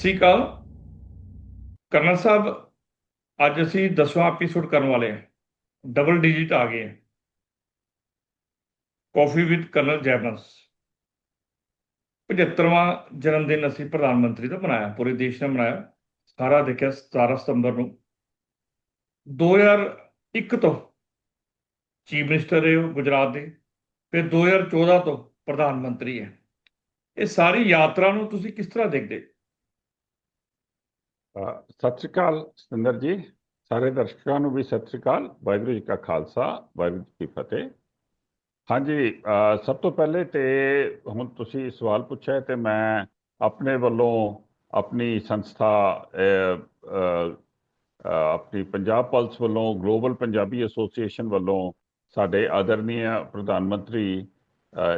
ਸ੍ਰੀ ਅਕਾਲ। Colonel ਸਾਹਿਬ, ਅੱਜ ਅਸੀਂ 10ਵਾਂ episode ਕਰਨ ਵਾਲੇ ਹਾਂ। ਡਬਲ ਡਿਜਿਟ ਆ ਗਏ ਹੈ। ਕਾਫੀ ਵਿਦ ਕਰਨਲ ਜੈਬਨਸ 75ਵਾਂ ਜਨਮ ਦਿਨ ਅਸੀਂ ਪ੍ਰਧਾਨ ਮੰਤਰੀ ਦਾ ਮਨਾਇਆ, ਪੂਰੇ ਦੇਸ਼ ਨੇ ਮਨਾਇਆ। ਸਾਰਾ ਦੇਖਿਆ 17 ਸਤੰਬਰ ਨੂੰ। 2001 ਤੋਂ ਚੀਫ ਮਿਨਿਸਟਰ ਰਹੇ ਗੁਜਰਾਤ ਦੇ, ਫਿਰ 2014 ਤੋਂ ਪ੍ਰਧਾਨ ਮੰਤਰੀ ਹੈ। ਇਹ ਸਾਰੀ ਯਾਤਰਾ ਨੂੰ ਤੁਸੀਂ ਕਿਸ ਤਰ੍ਹਾਂ ਦੇਖਦੇ ਸਤਿ ਸ਼੍ਰੀ ਅਕਾਲ ਸਤਿੰਦਰ ਜੀ, ਸਾਰੇ ਦਰਸ਼ਕਾਂ ਨੂੰ ਵੀ ਸਤਿ ਸ਼੍ਰੀ ਅਕਾਲ ਵਾਹਿਗੁਰੂ ਜੀ ਕਾ ਖਾਲਸਾ, ਵਾਹਿਗੁਰੂ ਜੀ ਕੀ ਫਤਿਹ। ਹਾਂਜੀ ਸਭ ਤੋਂ ਪਹਿਲੇ ਤੇ ਹੁਣ ਤੁਸੀਂ ਸਵਾਲ ਪੁੱਛਿਆ ਹੈ ਤੇ ਮੈਂ ਆਪਣੇ ਵੱਲੋਂ ਆਪਣੀ ਸੰਸਥਾ ਆਪਣੀ ਪੰਜਾਬ ਪਲਸ ਵੱਲੋਂ, ਗਲੋਬਲ ਪੰਜਾਬੀ ਐਸੋਸੀਏਸ਼ਨ ਵੱਲੋਂ ਸਾਡੇ ਆਦਰਨੀय ਪ੍ਰਧਾਨ ਮੰਤਰੀ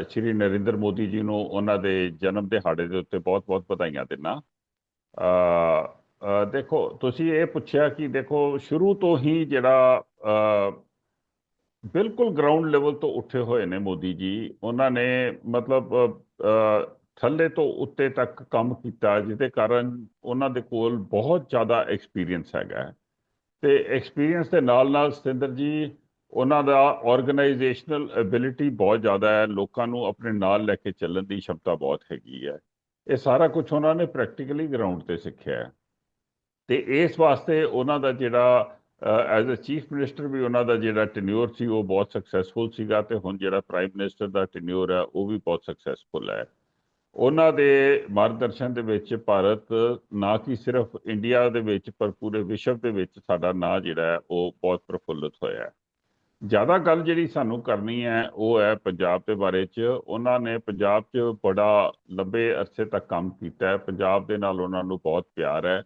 ਸ਼੍ਰੀ ਨਰਿੰਦਰ ਮੋਦੀ ਜੀ ਨੂੰ ਉਹਨਾਂ ਦੇ ਜਨਮ ਦਿਹਾੜੇ ਦੇ ਉੱਤੇ ਬਹੁਤ-ਬਹੁਤ ਵਧਾਈਆਂ ਦਿੰਦਾ। ਦੇਖੋ, ਤੁਸੀਂ ਇਹ ਪੁੱਛਿਆ ਕਿ ਦੇਖੋ, ਸ਼ੁਰੂ ਤੋਂ ਹੀ ਜਿਹੜਾ ਬਿਲਕੁਲ ਗਰਾਊਂਡ ਲੈਵਲ ਤੋਂ ਉੱਠੇ ਹੋਏ ਨੇ ਮੋਦੀ ਜੀ। ਉਹਨਾਂ ਨੇ ਮਤਲਬ ਥੱਲੇ ਤੋਂ ਉੱਤੇ ਤੱਕ ਕੰਮ ਕੀਤਾ, ਜਿਹਦੇ ਕਾਰਨ ਉਹਨਾਂ ਦੇ ਕੋਲ ਬਹੁਤ ਜ਼ਿਆਦਾ ਐਕਸਪੀਰੀਅੰਸ ਹੈਗਾ ਹੈ। ਤੇ ਐਕਸਪੀਰੀਅੰਸ ਦੇ ਨਾਲ ਨਾਲ ਸਤਿੰਦਰ ਜੀ, ਉਹਨਾਂ ਦਾ ਆਰਗੇਨਾਈਜੇਸ਼ਨਲ ਐਬਿਲਿਟੀ ਬਹੁਤ ਜ਼ਿਆਦਾ ਹੈ। ਲੋਕਾਂ ਨੂੰ ਆਪਣੇ ਨਾਲ ਲੈ ਕੇ ਚੱਲਣ ਦੀ ਸ਼ਮਤਾ ਬਹੁਤ ਹੈਗੀ ਹੈ। ਇਹ ਸਾਰਾ ਕੁਝ ਉਹਨਾਂ ਨੇ ਪ੍ਰੈਕਟੀਕਲੀ ਗਰਾਊਂਡ ਤੇ ਸਿੱਖਿਆ ਹੈ। ਤੇ ਇਸ ਵਾਸਤੇ ਉਹਨਾਂ ਦਾ ਜਿਹੜਾ ਐਜ਼ ਅ ਚੀਫ ਮਿਨਿਸਟਰ ਵੀ ਉਹਨਾਂ ਦਾ ਜਿਹੜਾ ਟੈਨਿਊਰ ਸੀ, ਉਹ ਬਹੁਤ ਸਕਸੈਸਫੁਲ ਸੀਗਾ ਤੇ ਹੁਣ ਜਿਹੜਾ ਪ੍ਰਾਈਮ ਮਿਨਿਸਟਰ ਦਾ ਟੈਨਿਓਰ ਹੈ ਉਹ ਵੀ ਬਹੁਤ ਸਕਸੈਸਫੁਲ ਹੈ। ਉਹਨਾਂ ਦੇ ਮਾਰਗਦਰਸ਼ਨ ਦੇ ਵਿੱਚ ਭਾਰਤ ਨਾ ਕਿ ਸਿਰਫ ਇੰਡੀਆ ਦੇ ਵਿੱਚ, ਪਰ ਪੂਰੇ ਵਿਸ਼ਵ ਦੇ ਵਿੱਚ ਸਾਡਾ ਨਾਂ ਜਿਹੜਾ ਹੈ, ਉਹ ਬਹੁਤ ਪ੍ਰਫੁੱਲਤ ਹੋਇਆ ਜ਼ਿਆਦਾ ਗੱਲ ਜਿਹੜੀ ਸਾਨੂੰ ਕਰਨੀ ਹੈ, ਉਹ ਹੈ ਪੰਜਾਬ ਦੇ ਬਾਰੇ 'ਚ। ਉਹਨਾਂ ਨੇ ਪੰਜਾਬ 'ਚ ਬੜਾ ਲੰਬੇ ਅਰਸੇ ਤੱਕ ਕੰਮ ਕੀਤਾ ਹੈ। ਪੰਜਾਬ ਦੇ ਨਾਲ ਉਹਨਾਂ ਨੂੰ ਬਹੁਤ ਪਿਆਰ ਹੈ।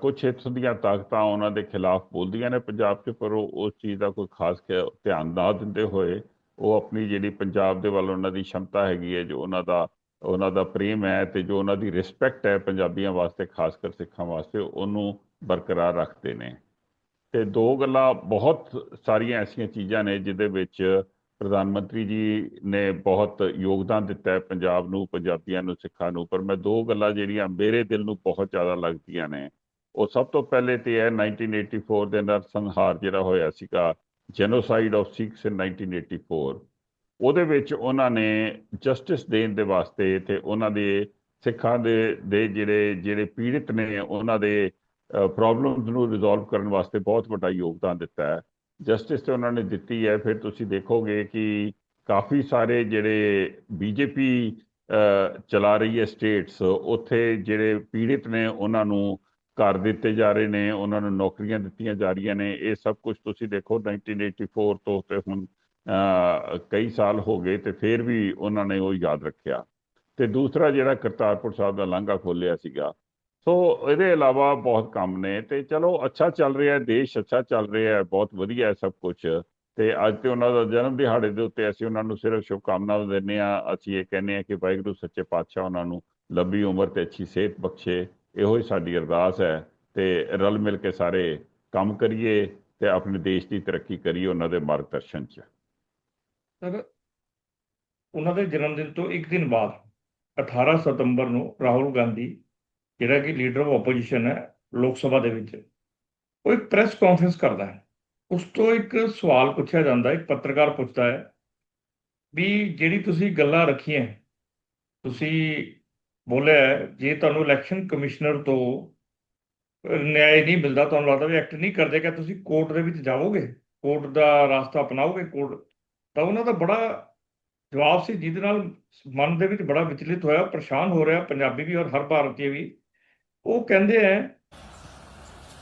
ਕੁਝ ਇੱਥੋਂ ਦੀਆਂ ਤਾਕਤਾਂ ਉਹਨਾਂ ਦੇ ਖਿਲਾਫ ਬੋਲਦੀਆਂ ਨੇ ਪੰਜਾਬ 'ਚ, ਪਰ ਉਹ ਉਸ ਚੀਜ਼ ਦਾ ਕੋਈ ਖਾਸ ਧਿਆਨ ਨਾ ਦਿੰਦੇ ਹੋਏ ਉਹ ਆਪਣੀ ਜਿਹੜੀ ਪੰਜਾਬ ਦੇ ਵੱਲ ਉਹਨਾਂ ਦੀ ਸ਼ਮਤਾ ਹੈਗੀ ਹੈ, ਜੋ ਉਹਨਾਂ ਦਾ ਉਹਨਾਂ ਦਾ ਪ੍ਰੇਮ ਹੈ ਤੇ ਜੋ ਉਹਨਾਂ ਦੀ ਰਿਸਪੈਕਟ ਹੈ ਪੰਜਾਬੀਆਂ ਵਾਸਤੇ, ਖਾਸ ਕਰ ਸਿੱਖਾਂ ਵਾਸਤੇ, ਉਹਨੂੰ ਬਰਕਰਾਰ ਰੱਖਦੇ ਨੇ। ਤੇ ਦੋ ਗੱਲਾਂ ਬਹੁਤ ਸਾਰੀਆਂ ਐਸੀਆਂ ਚੀਜ਼ਾਂ ਨੇ, ਜਿਹਦੇ ਵਿੱਚ ਪ੍ਰਧਾਨ ਮੰਤਰੀ ਜੀ ਨੇ ਬਹੁਤ ਯੋਗਦਾਨ ਦਿੱਤਾ ਹੈ ਪੰਜਾਬ ਨੂੰ, ਪੰਜਾਬੀਆਂ ਨੂੰ, ਸਿੱਖਾਂ ਨੂੰ, ਪਰ ਮੈਂ ਦੋ ਗੱਲਾਂ ਜਿਹੜੀਆਂ ਮੇਰੇ ਦਿਲ ਨੂੰ ਬਹੁਤ ਜ਼ਿਆਦਾ ਲੱਗਦੀਆਂ ਨੇ, ਉਹ ਸਭ ਤੋਂ ਪਹਿਲੇ ਤੇ ਹੈ 1984 ਦੇ ਅੰਦਰ ਸੰਹਾਰ ਜਿਹੜਾ ਹੋਇਆ ਸੀਗਾ ਜੈਨੋਸਾਈਡ ਆਫ ਸਿਕਸ ਇਨ 1984 ਉਹਦੇ ਵਿੱਚ ਉਹਨਾਂ ਨੇ ਜਸਟਿਸ ਦੇਣ ਦੇ ਵਾਸਤੇ ਤੇ ਉਹਨਾਂ ਦੇ ਸਿੱਖਾਂ ਦੇ ਦੇ ਜਿਹੜੇ ਜਿਹੜੇ ਪੀੜਿਤ ਨੇ, ਉਹਨਾਂ ਦੇ ਪ੍ਰੋਬਲਮਸ ਨੂੰ ਰਿਜ਼ੋਲਵ ਕਰਨ ਵਾਸਤੇ ਬਹੁਤ ਵੱਡਾ ਯੋਗਦਾਨ ਦਿੱਤਾ ਹੈ। ਜਸਟਿਸ ਤੇ ਉਹਨਾਂ ਨੇ ਦਿੱਤੀ ਹੈ, ਫਿਰ ਤੁਸੀਂ ਦੇਖੋਗੇ ਕਿ ਕਾਫੀ ਸਾਰੇ ਜਿਹੜੇ ਬੀਜੇਪੀ ਚਲਾ ਰਹੀ ਹੈ ਸਟੇਟਸ, ਉੱਥੇ ਜਿਹੜੇ ਪੀੜਿਤ ਨੇ ਉਹਨਾਂ ਨੂੰ ਘਰ ਦਿੱਤੇ ਜਾ ਰਹੇ ਨੇ, ਉਹਨਾਂ ਨੂੰ ਨੌਕਰੀਆਂ ਦਿੱਤੀਆਂ ਜਾ ਰਹੀਆਂ ਨੇ। ਇਹ ਸਭ ਕੁਝ ਤੁਸੀਂ ਦੇਖੋ 1984 ਤੋਂ ਤੇ ਹੁਣ ਕਈ ਸਾਲ ਹੋ ਗਏ ਤੇ ਫਿਰ ਵੀ ਉਹਨਾਂ ਨੇ ਉਹ ਯਾਦ ਰੱਖਿਆ। ਤੇ ਦੂਸਰਾ ਜਿਹੜਾ ਕਰਤਾਰਪੁਰ ਸਾਹਿਬ ਦਾ ਲਾਂਘਾ ਖੋਲਿਆ ਸੀਗਾ ਸੋ ਇਹਦੇ ਇਲਾਵਾ ਬਹੁਤ ਕੰਮ ਨੇ ਤੇ ਚਲੋ ਅੱਛਾ ਚੱਲ ਰਿਹਾ ਹੈ, ਦੇਸ਼ ਅੱਛਾ ਚੱਲ ਰਿਹਾ ਹੈ, ਬਹੁਤ ਵਧੀਆ ਹੈ ਸਭ ਕੁਝ ਤੇ ਅੱਜ ਤੇ ਉਹਨਾਂ ਦਾ ਜਨਮ ਦਿਹਾੜੇ ਦੇ ਉੱਤੇ ਅਸੀਂ ਉਹਨਾਂ ਨੂੰ ਸਿਰਫ ਸ਼ੁਭਕਾਮਨਾਵਾਂ ਦਿੰਦੇ ਆ ਅਸੀਂ ਇਹ ਕਹਿੰਦੇ ਆ ਕਿ ਵਾਹਿਗੁਰੂ ਸੱਚੇ ਪਾਤਸ਼ਾਹ ਉਹਨਾਂ ਨੂੰ ਲੰਬੀ ਉਮਰ ਤੇ ਅੱਛੀ ਸਿਹਤ ਬਖਸ਼ੇ। ਇਹੋ ਹੀ ਸਾਡੀ ਅਰਦਾਸ ਹੈ ਤੇ ਰਲ ਮਿਲ ਕੇ ਸਾਰੇ ਕੰਮ ਕਰੀਏ ਤੇ ਆਪਣੇ ਦੇਸ਼ ਦੀ ਤਰੱਕੀ ਕਰੀਏ ਉਹਨਾਂ ਦੇ ਮਾਰਗਦਰਸ਼ਨ 'ਚ। ਸਰ, ਉਹਨਾਂ ਦੇ ਜਨਮ ਦਿਨ ਤੋਂ ਇੱਕ ਦਿਨ ਬਾਅਦ 18 ਸਤੰਬਰ ਨੂੰ ਰਾਹੁਲ ਗਾਂਧੀ ਜਿਹੜਾ ਕਿ ਲੀਡਰ ਆਫ ਆਪੋਜੀਸ਼ਨ ਹੈ ਲੋਕ ਸਭਾ ਦੇ ਵਿੱਚ, ਉਹ ਇੱਕ ਪ੍ਰੈਸ ਕਾਨਫਰੰਸ ਕਰਦਾ ਹੈ। ਉਸ ਤੋਂ ਇੱਕ ਸਵਾਲ ਪੁੱਛਿਆ ਜਾਂਦਾ ਇੱਕ ਪੱਤਰਕਾਰ ਪੁੱਛਦਾ ਹੈ ਵੀ ਜਿਹੜੀ ਤੁਸੀਂ ਗੱਲਾਂ ਰੱਖੀਆਂ, ਤੁਸੀਂ ਬੋਲਿਆ ਜੇ ਤੁਹਾਨੂੰ ਇਲੈਕਸ਼ਨ ਕਮਿਸ਼ਨਰ ਤੋਂ ਨਿਆਂ ਨਹੀਂ ਮਿਲਦਾ, ਤੁਹਾਨੂੰ ਲੱਗਦਾ ਵੀ ਐਕਟ ਨਹੀਂ ਕਰਦੇ ਕਿ ਤੁਸੀਂ ਕੋਰਟ ਦੇ ਵਿੱਚ ਜਾਵੋਗੇ? ਕੋਰਟ ਦਾ ਰਸਤਾ ਅਪਣਾਓਗੇ ਕੋਰਟ ਤਾਂ ਉਹਨਾਂ ਦਾ ਬੜਾ ਜਵਾਬ ਸੀ, ਜਿਹਦੇ ਨਾਲ ਮਨ ਦੇ ਵਿੱਚ ਬੜਾ ਵਿਚਲਿਤ ਹੋਇਆ, ਪਰੇਸ਼ਾਨ ਹੋ ਰਿਹਾ ਪੰਜਾਬੀ ਵੀ ਔਰ ਹਰ ਭਾਰਤੀ ਵੀ। ਉਹ ਕਹਿੰਦੇ ਹੈ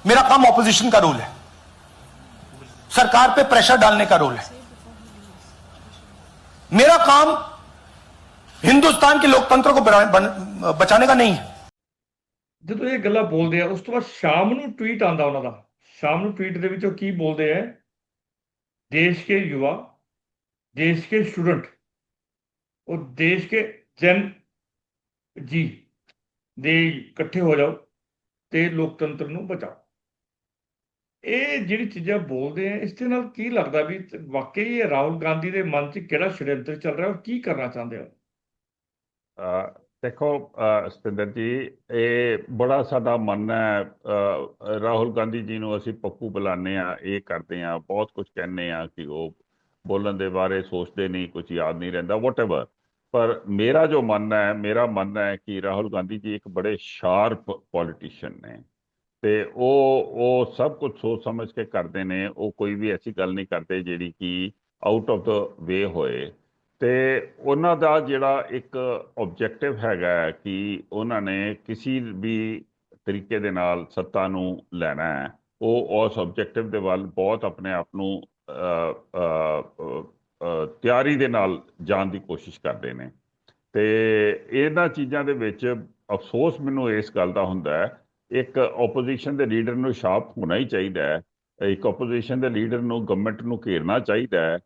मेरा काम ऑपोजिशन का रोल है सरकार पे प्रेशर डालने का रोल है मेरा काम हिंदुस्तान के लोकतंत्र को बना- बन- बचाने का नहीं है ਜਦੋਂ ਇਹ ਗੱਲਾਂ ਬੋਲਦੇ ਆ ਉਸ ਤੋਂ ਬਾਅਦ ਸ਼ਾਮ ਨੂੰ ਟਵੀਟ ਆਂਦਾ ਉਹਨਾਂ ਦਾ ਸ਼ਾਮ ਨੂੰ ਟਵੀਟ ਦੇ ਵਿੱਚ ਉਹ ਕੀ ਬੋਲਦੇ ਆ ਦੇਸ਼ ਕੇ ਯੁਵਾ ਦੇਸ਼ ਕੇ ਸਟੂਡੈਂਟ ਉਹ ਦੇਸ਼ ਕੇ ਜਨ ਜੀ ਦੇ ਇਕੱਠੇ ਹੋ ਜਾਓ ਤੇ ਲੋਕਤੰਤਰ ਨੂੰ ਬਚਾਓ। ਇਹ ਜਿਹੜੀ ਚੀਜ਼ਾਂ ਬੋਲਦੇ ਆ ਇਸ ਦੇ ਨਾਲ ਕੀ ਲੱਗਦਾ ਵੀ ਵਾਕਈ ਇਹ ਰਾਹੁਲ ਗਾਂਧੀ ਦੇ ਮਨ 'ਚ ਕਿਹੜਾ ਸ਼ੜਯੰਤਰ ਚੱਲ ਰਿਹਾ ਔਰ ਕੀ ਕਰਨਾ ਚਾਹੁੰਦੇ ਹੋ? ਅ, ਦੇਖੋ ਅਹ ਸਤਿੰਦਰ ਜੀ ਇਹ ਬੜਾ ਸਾਡਾ ਮਨ ਹੈ। ਅਹ ਰਾਹੁਲ ਗਾਂਧੀ ਜੀ ਨੂੰ ਅਸੀਂ ਪੱਪੂ ਬੁਲਾਉਂਦੇ ਆ ਇਹ ਕਰਦੇ ਆ ਬਹੁਤ ਕੁਝ ਕਹਿੰਦੇ ਆ ਕਿ ਉਹ ਬੋਲਣ ਦੇ ਬਾਰੇ ਸੋਚਦੇ ਨਹੀਂ ਕੁਝ ਯਾਦ ਨਹੀਂ ਰਹਿੰਦਾ ਵਟਐਵਰ ਪਰ ਮੇਰਾ ਜੋ ਮੰਨਣਾ ਹੈ, ਮੇਰਾ ਮੰਨਣਾ ਹੈ ਕਿ ਰਾਹੁਲ ਗਾਂਧੀ ਜੀ ਇੱਕ ਬੜੇ ਸ਼ਾਰਪ ਪੋਲੀਟੀਸ਼ੀਅਨ ਨੇ ਤੇ ਉਹ ਉਹ ਸਭ ਕੁਝ ਸੋਚ ਸਮਝ ਕੇ ਕਰਦੇ ਨੇ, ਉਹ ਕੋਈ ਵੀ ਐਸੀ ਗੱਲ ਨਹੀਂ ਕਰਦੇ ਜਿਹੜੀ ਕਿ ਆਊਟ ਆਫ ਦਾ ਵੇ ਹੋਏ। ਤੇ ਉਹਨਾਂ ਦਾ ਜਿਹੜਾ ਇੱਕ ਆਬਜੈਕਟਿਵ ਹੈਗਾ ਕਿ ਉਹਨਾਂ ਨੇ ਕਿਸੇ ਵੀ ਤਰੀਕੇ ਦੇ ਨਾਲ ਸੱਤਾ ਨੂੰ ਲੈਣਾ ਹੈ। ਉਹ ਉਸ ਆਬਜੈਕਟਿਵ ਦੇ ਵੱਲ ਬਹੁਤ ਆਪਣੇ ਆਪ ਨੂੰ ਤਿਆਰੀ ਦੇ ਨਾਲ ਜਾਣ ਦੀ ਕੋਸ਼ਿਸ਼ ਕਰਦੇ ਨੇ। ਤੇ ਇਹਨਾਂ ਚੀਜ਼ਾਂ ਦੇ ਵਿੱਚ ਅਫਸੋਸ ਮੈਨੂੰ ਇਸ ਗੱਲ ਦਾ ਹੁੰਦਾ ਹੈ, ਇੱਕ ਆਪੋਜੀਸ਼ਨ ਦੇ ਲੀਡਰ ਨੂੰ ਸ਼ਾਰਪ ਹੋਣਾ ਹੀ ਚਾਹੀਦਾ ਹੈ, ਇੱਕ ਆਪੋਜੀਸ਼ਨ ਦੇ ਲੀਡਰ ਨੂੰ ਗਵਰਨਮੈਂਟ ਨੂੰ ਘੇਰਨਾ ਚਾਹੀਦਾ ਹੈ।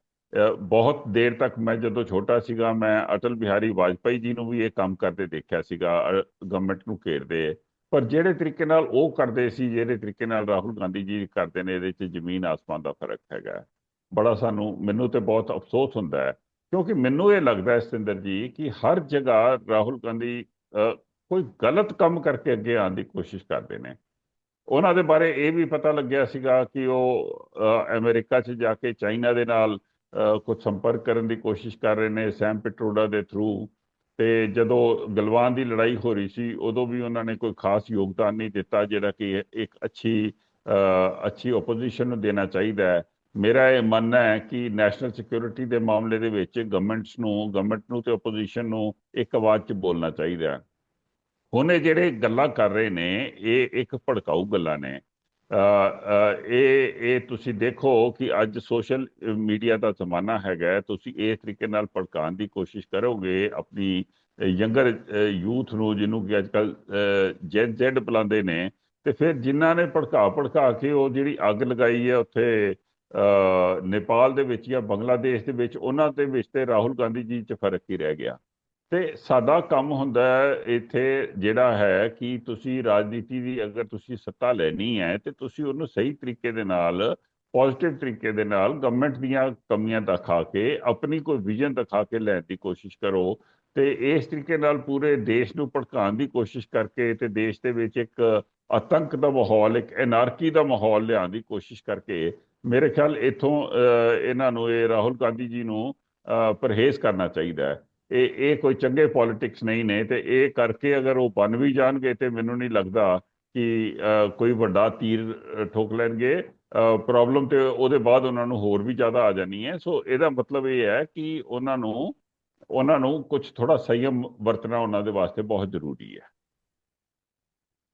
ਬਹੁਤ ਦੇਰ ਤੱਕ ਮੈਂ ਜਦੋਂ ਛੋਟਾ ਸੀਗਾ, ਮੈਂ ਅਟਲ ਬਿਹਾਰੀ ਵਾਜਪਾਈ ਜੀ ਨੂੰ ਵੀ ਇਹ ਕੰਮ ਕਰਦੇ ਦੇਖਿਆ ਸੀਗਾ ਗਵਰਨਮੈਂਟ ਨੂੰ ਘੇਰਦੇ। ਪਰ ਜਿਹੜੇ ਤਰੀਕੇ ਨਾਲ ਉਹ ਕਰਦੇ ਸੀ, ਜਿਹੜੇ ਤਰੀਕੇ ਨਾਲ ਰਾਹੁਲ ਗਾਂਧੀ ਜੀ ਕਰਦੇ ਨੇ, ਇਹਦੇ 'ਚ ਜ਼ਮੀਨ ਆਸਮਾਨ ਦਾ ਫ਼ਰਕ ਹੈਗਾ। ਬੜਾ ਸਾਨੂੰ ਮੈਨੂੰ ਤੇ ਬਹੁਤ ਅਫਸੋਸ ਹੁੰਦਾ ਹੈ ਕਿਉਂਕਿ ਮੈਨੂੰ ਇਹ ਲੱਗਦਾ ਹੈ ਸਤਿੰਦਰ ਜੀ ਕਿ ਹਰ ਜਗ੍ਹਾ ਰਾਹੁਲ ਗਾਂਧੀ ਕੋਈ ਗਲਤ ਕੰਮ ਕਰਕੇ ਅੱਗੇ ਆਉਣ ਦੀ ਕੋਸ਼ਿਸ਼ ਕਰਦੇ ਨੇ। ਉਹਨਾਂ ਦੇ ਬਾਰੇ ਇਹ ਵੀ ਪਤਾ ਲੱਗਿਆ ਸੀਗਾ ਕਿ ਉਹ ਅਹ, ਅਮਰੀਕਾ 'ਚ ਜਾ ਕੇ ਚਾਈਨਾ ਦੇ ਨਾਲ ਕੁਝ ਸੰਪਰਕ ਕਰਨ ਦੀ ਕੋਸ਼ਿਸ਼ ਕਰ ਰਹੇ ਨੇ ਸੈਮ ਪਿਟਰੋਡਾ ਦੇ ਥਰੂ। ਤੇ ਜਦੋਂ ਗਲਵਾਨ ਦੀ ਲੜਾਈ ਹੋ ਰਹੀ ਸੀ ਉਦੋਂ ਵੀ ਉਹਨਾਂ ਨੇ ਕੋਈ ਖਾਸ ਯੋਗਦਾਨ ਨਹੀਂ ਦਿੱਤਾ ਜਿਹੜਾ ਕਿ ਇੱਕ ਅੱਛੀ ਅੱਛੀ ਆਪੋਜੀਸ਼ਨ ਨੂੰ ਦੇਣਾ ਚਾਹੀਦਾ ਹੈ। ਮੇਰਾ ਇਹ ਮੰਨਣਾ ਹੈ ਕਿ ਨੈਸ਼ਨਲ ਸਿਕਿਉਰਿਟੀ ਦੇ ਮਾਮਲੇ ਦੇ ਵਿੱਚ ਗਵਰਨਮੈਂਟਸ ਨੂੰ ਗਵਰਨਮੈਂਟ ਨੂੰ ਤੇ ਆਪੋਜੀਸ਼ਨ ਨੂੰ ਇੱਕ ਆਵਾਜ਼ 'ਚ ਬੋਲਣਾ ਚਾਹੀਦਾ ਹੈ। ਹੁਣ ਇਹ ਜਿਹੜੇ ਗੱਲਾਂ ਕਰ ਰਹੇ ਨੇ, ਇਹ ਇੱਕ ਭੜਕਾਊ ਗੱਲਾਂ ਨੇ। ਇਹ ਇਹ ਤੁਸੀਂ ਦੇਖੋ ਕਿ ਅੱਜ ਸੋਸ਼ਲ ਮੀਡੀਆ ਦਾ ਜ਼ਮਾਨਾ ਹੈਗਾ ਤੁਸੀਂ ਇਸ ਤਰੀਕੇ ਨਾਲ ਭੜਕਾਉਣ ਦੀ ਕੋਸ਼ਿਸ਼ ਕਰੋਗੇ, ਆਪਣੀ ਯੰਗਰ ਯੂਥ ਨੂੰ ਜਿਹਨੂੰ ਕਿ ਅੱਜਕੱਲ ਜੈਨ ਜ਼ੈਡ ਬੁਲਾਉਂਦੇ ਨੇ, ਤੇ ਫਿਰ ਜਿਨ੍ਹਾਂ ਨੇ ਭੜਕਾ ਭੜਕਾ ਕੇ ਉਹ ਜਿਹੜੀ ਅੱਗ ਲਗਾਈ ਹੈ, ਉੱਥੇ ਨੇਪਾਲ ਦੇ ਵਿੱਚ ਜਾਂ ਬੰਗਲਾਦੇਸ਼ ਦੇ ਵਿੱਚ, ਉਹਨਾਂ ਦੇ ਵਿੱਚ ਤੇ ਰਾਹੁਲ ਗਾਂਧੀ ਜੀ 'ਚ ਫ਼ਰਕ ਹੀ ਰਹਿ ਗਿਆ। ਤੇ ਸਾਡਾ ਕੰਮ ਹੁੰਦਾ ਹੈ ਇੱਥੇ ਜਿਹੜਾ ਹੈ ਕਿ ਤੁਸੀਂ ਰਾਜਨੀਤੀ ਦੀ ਅਗਰ ਤੁਸੀਂ ਸੱਤਾ ਲੈਣੀ ਹੈ ਤੇ ਤੁਸੀਂ ਉਹਨੂੰ ਸਹੀ ਤਰੀਕੇ ਦੇ ਨਾਲ, ਪੋਜ਼ਿਟਿਵ ਤਰੀਕੇ ਦੇ ਨਾਲ ਗਵਰਨਮੈਂਟ ਦੀਆਂ ਕਮੀਆਂ ਦਿਖਾ ਕੇ, ਆਪਣੀ ਕੋਈ ਵਿਜ਼ਨ ਦਿਖਾ ਕੇ ਲੈਣ ਦੀ ਕੋਸ਼ਿਸ਼ ਕਰੋ। ਤੇ ਇਸ ਤਰੀਕੇ ਨਾਲ ਪੂਰੇ ਦੇਸ਼ ਨੂੰ ਭੜਕਾਉਣ ਦੀ ਕੋਸ਼ਿਸ਼ ਕਰਕੇ ਤੇ ਦੇਸ਼ ਦੇ ਵਿੱਚ ਇੱਕ ਆਤੰਕ ਦਾ ਮਾਹੌਲ, ਇੱਕ ਐਨਾਰਕੀ ਦਾ ਮਾਹੌਲ ਲਿਆਉਣ ਦੀ ਕੋਸ਼ਿਸ਼ ਕਰਕੇ ਮੇਰੇ ਖਿਆਲ ਇਥੋਂ ਇਹਨਾਂ ਨੂੰ, ਇਹ ਰਾਹੁਲ ਗਾਂਧੀ ਜੀ ਨੂੰ ਪਰਹੇਜ਼ ਕਰਨਾ ਚਾਹੀਦਾ ਹੈ। ਇਹ ਇਹ ਕੋਈ ਚੰਗੇ ਪੋਲਿਟਿਕਸ ਨਹੀਂ ਨੇ ਤੇ ਇਹ ਕਰਕੇ ਅਗਰ ਉਹ ਬਣ ਵੀ ਜਾਣਗੇ ਤੇ ਮੈਨੂੰ ਨਹੀਂ ਲੱਗਦਾ ਕਿ ਕੋਈ ਵੱਡਾ ਤੀਰ ਠੋਕ ਲੈਣਗੇ। ਪ੍ਰੋਬਲਮ ਤੇ ਉਹਦੇ ਬਾਅਦ ਉਹਨਾਂ ਨੂੰ ਹੋਰ ਵੀ ਜ਼ਿਆਦਾ ਆ ਜਾਣੀ ਹੈ। ਸੋ ਇਹਦਾ ਮਤਲਬ ਇਹ ਹੈ ਕਿ ਉਹਨਾਂ ਨੂੰ ਉਹਨਾਂ ਨੂੰ ਕੁਝ ਥੋੜਾ ਸੰਯਮ ਵਰਤਣਾ ਉਹਨਾਂ ਦੇ ਵਾਸਤੇ ਬਹੁਤ ਜ਼ਰੂਰੀ ਹੈ।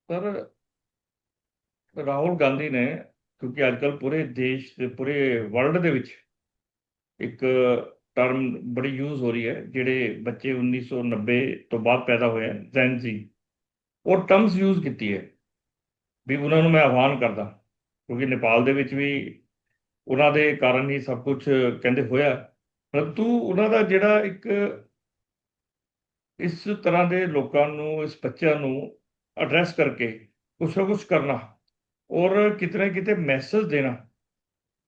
ਸਰ ਰਾਹੁਲ ਗਾਂਧੀ ਨੇ ਕਿਉਂਕਿ ਅੱਜ ਅੱਜਕੱਲ ਪੂਰੇ ਦੇਸ਼ ਪੂਰੇ ਵਰਲਡ ਦੇ ਵਿੱਚ ਇੱਕ ਟਰਮ ਬੜੀ ਯੂਜ਼ ਹੋ ਰਹੀ ਹੈ, ਜਿਹੜੇ ਬੱਚੇ 1990 ਤੋਂ ਬਾਅਦ ਪੈਦਾ ਹੋਏ ਹਨ ਜ਼ੈਨ ਉਹ ਟਰਮਸ ਯੂਜ਼ ਕੀਤੀ ਹੈ ਵੀ ਉਹਨਾਂ ਨੂੰ ਮੈਂ ਆਹਵਾਨ ਕਰਦਾ, ਕਿਉਂਕਿ ਨੇਪਾਲ ਦੇ ਵਿੱਚ ਵੀ ਉਹਨਾਂ ਦੇ ਕਾਰਨ ਹੀ ਸਭ ਕੁਝ ਕਹਿੰਦੇ ਹੋਇਆ ਪਰੰਤੂ ਉਹਨਾਂ ਦਾ ਜਿਹੜਾ ਇੱਕ ਇਸ ਤਰ੍ਹਾਂ ਦੇ ਲੋਕਾਂ ਨੂੰ, ਇਸ ਬੱਚਿਆਂ ਨੂੰ ਐਡਰੈਸ ਕਰਕੇ ਕੁਛ ਨਾ ਕੁਛ ਕਰਨਾ ਔਰ ਕਿਤੇ ਨਾ ਕਿਤੇ ਮੈਸੇਜ ਦੇਣਾ।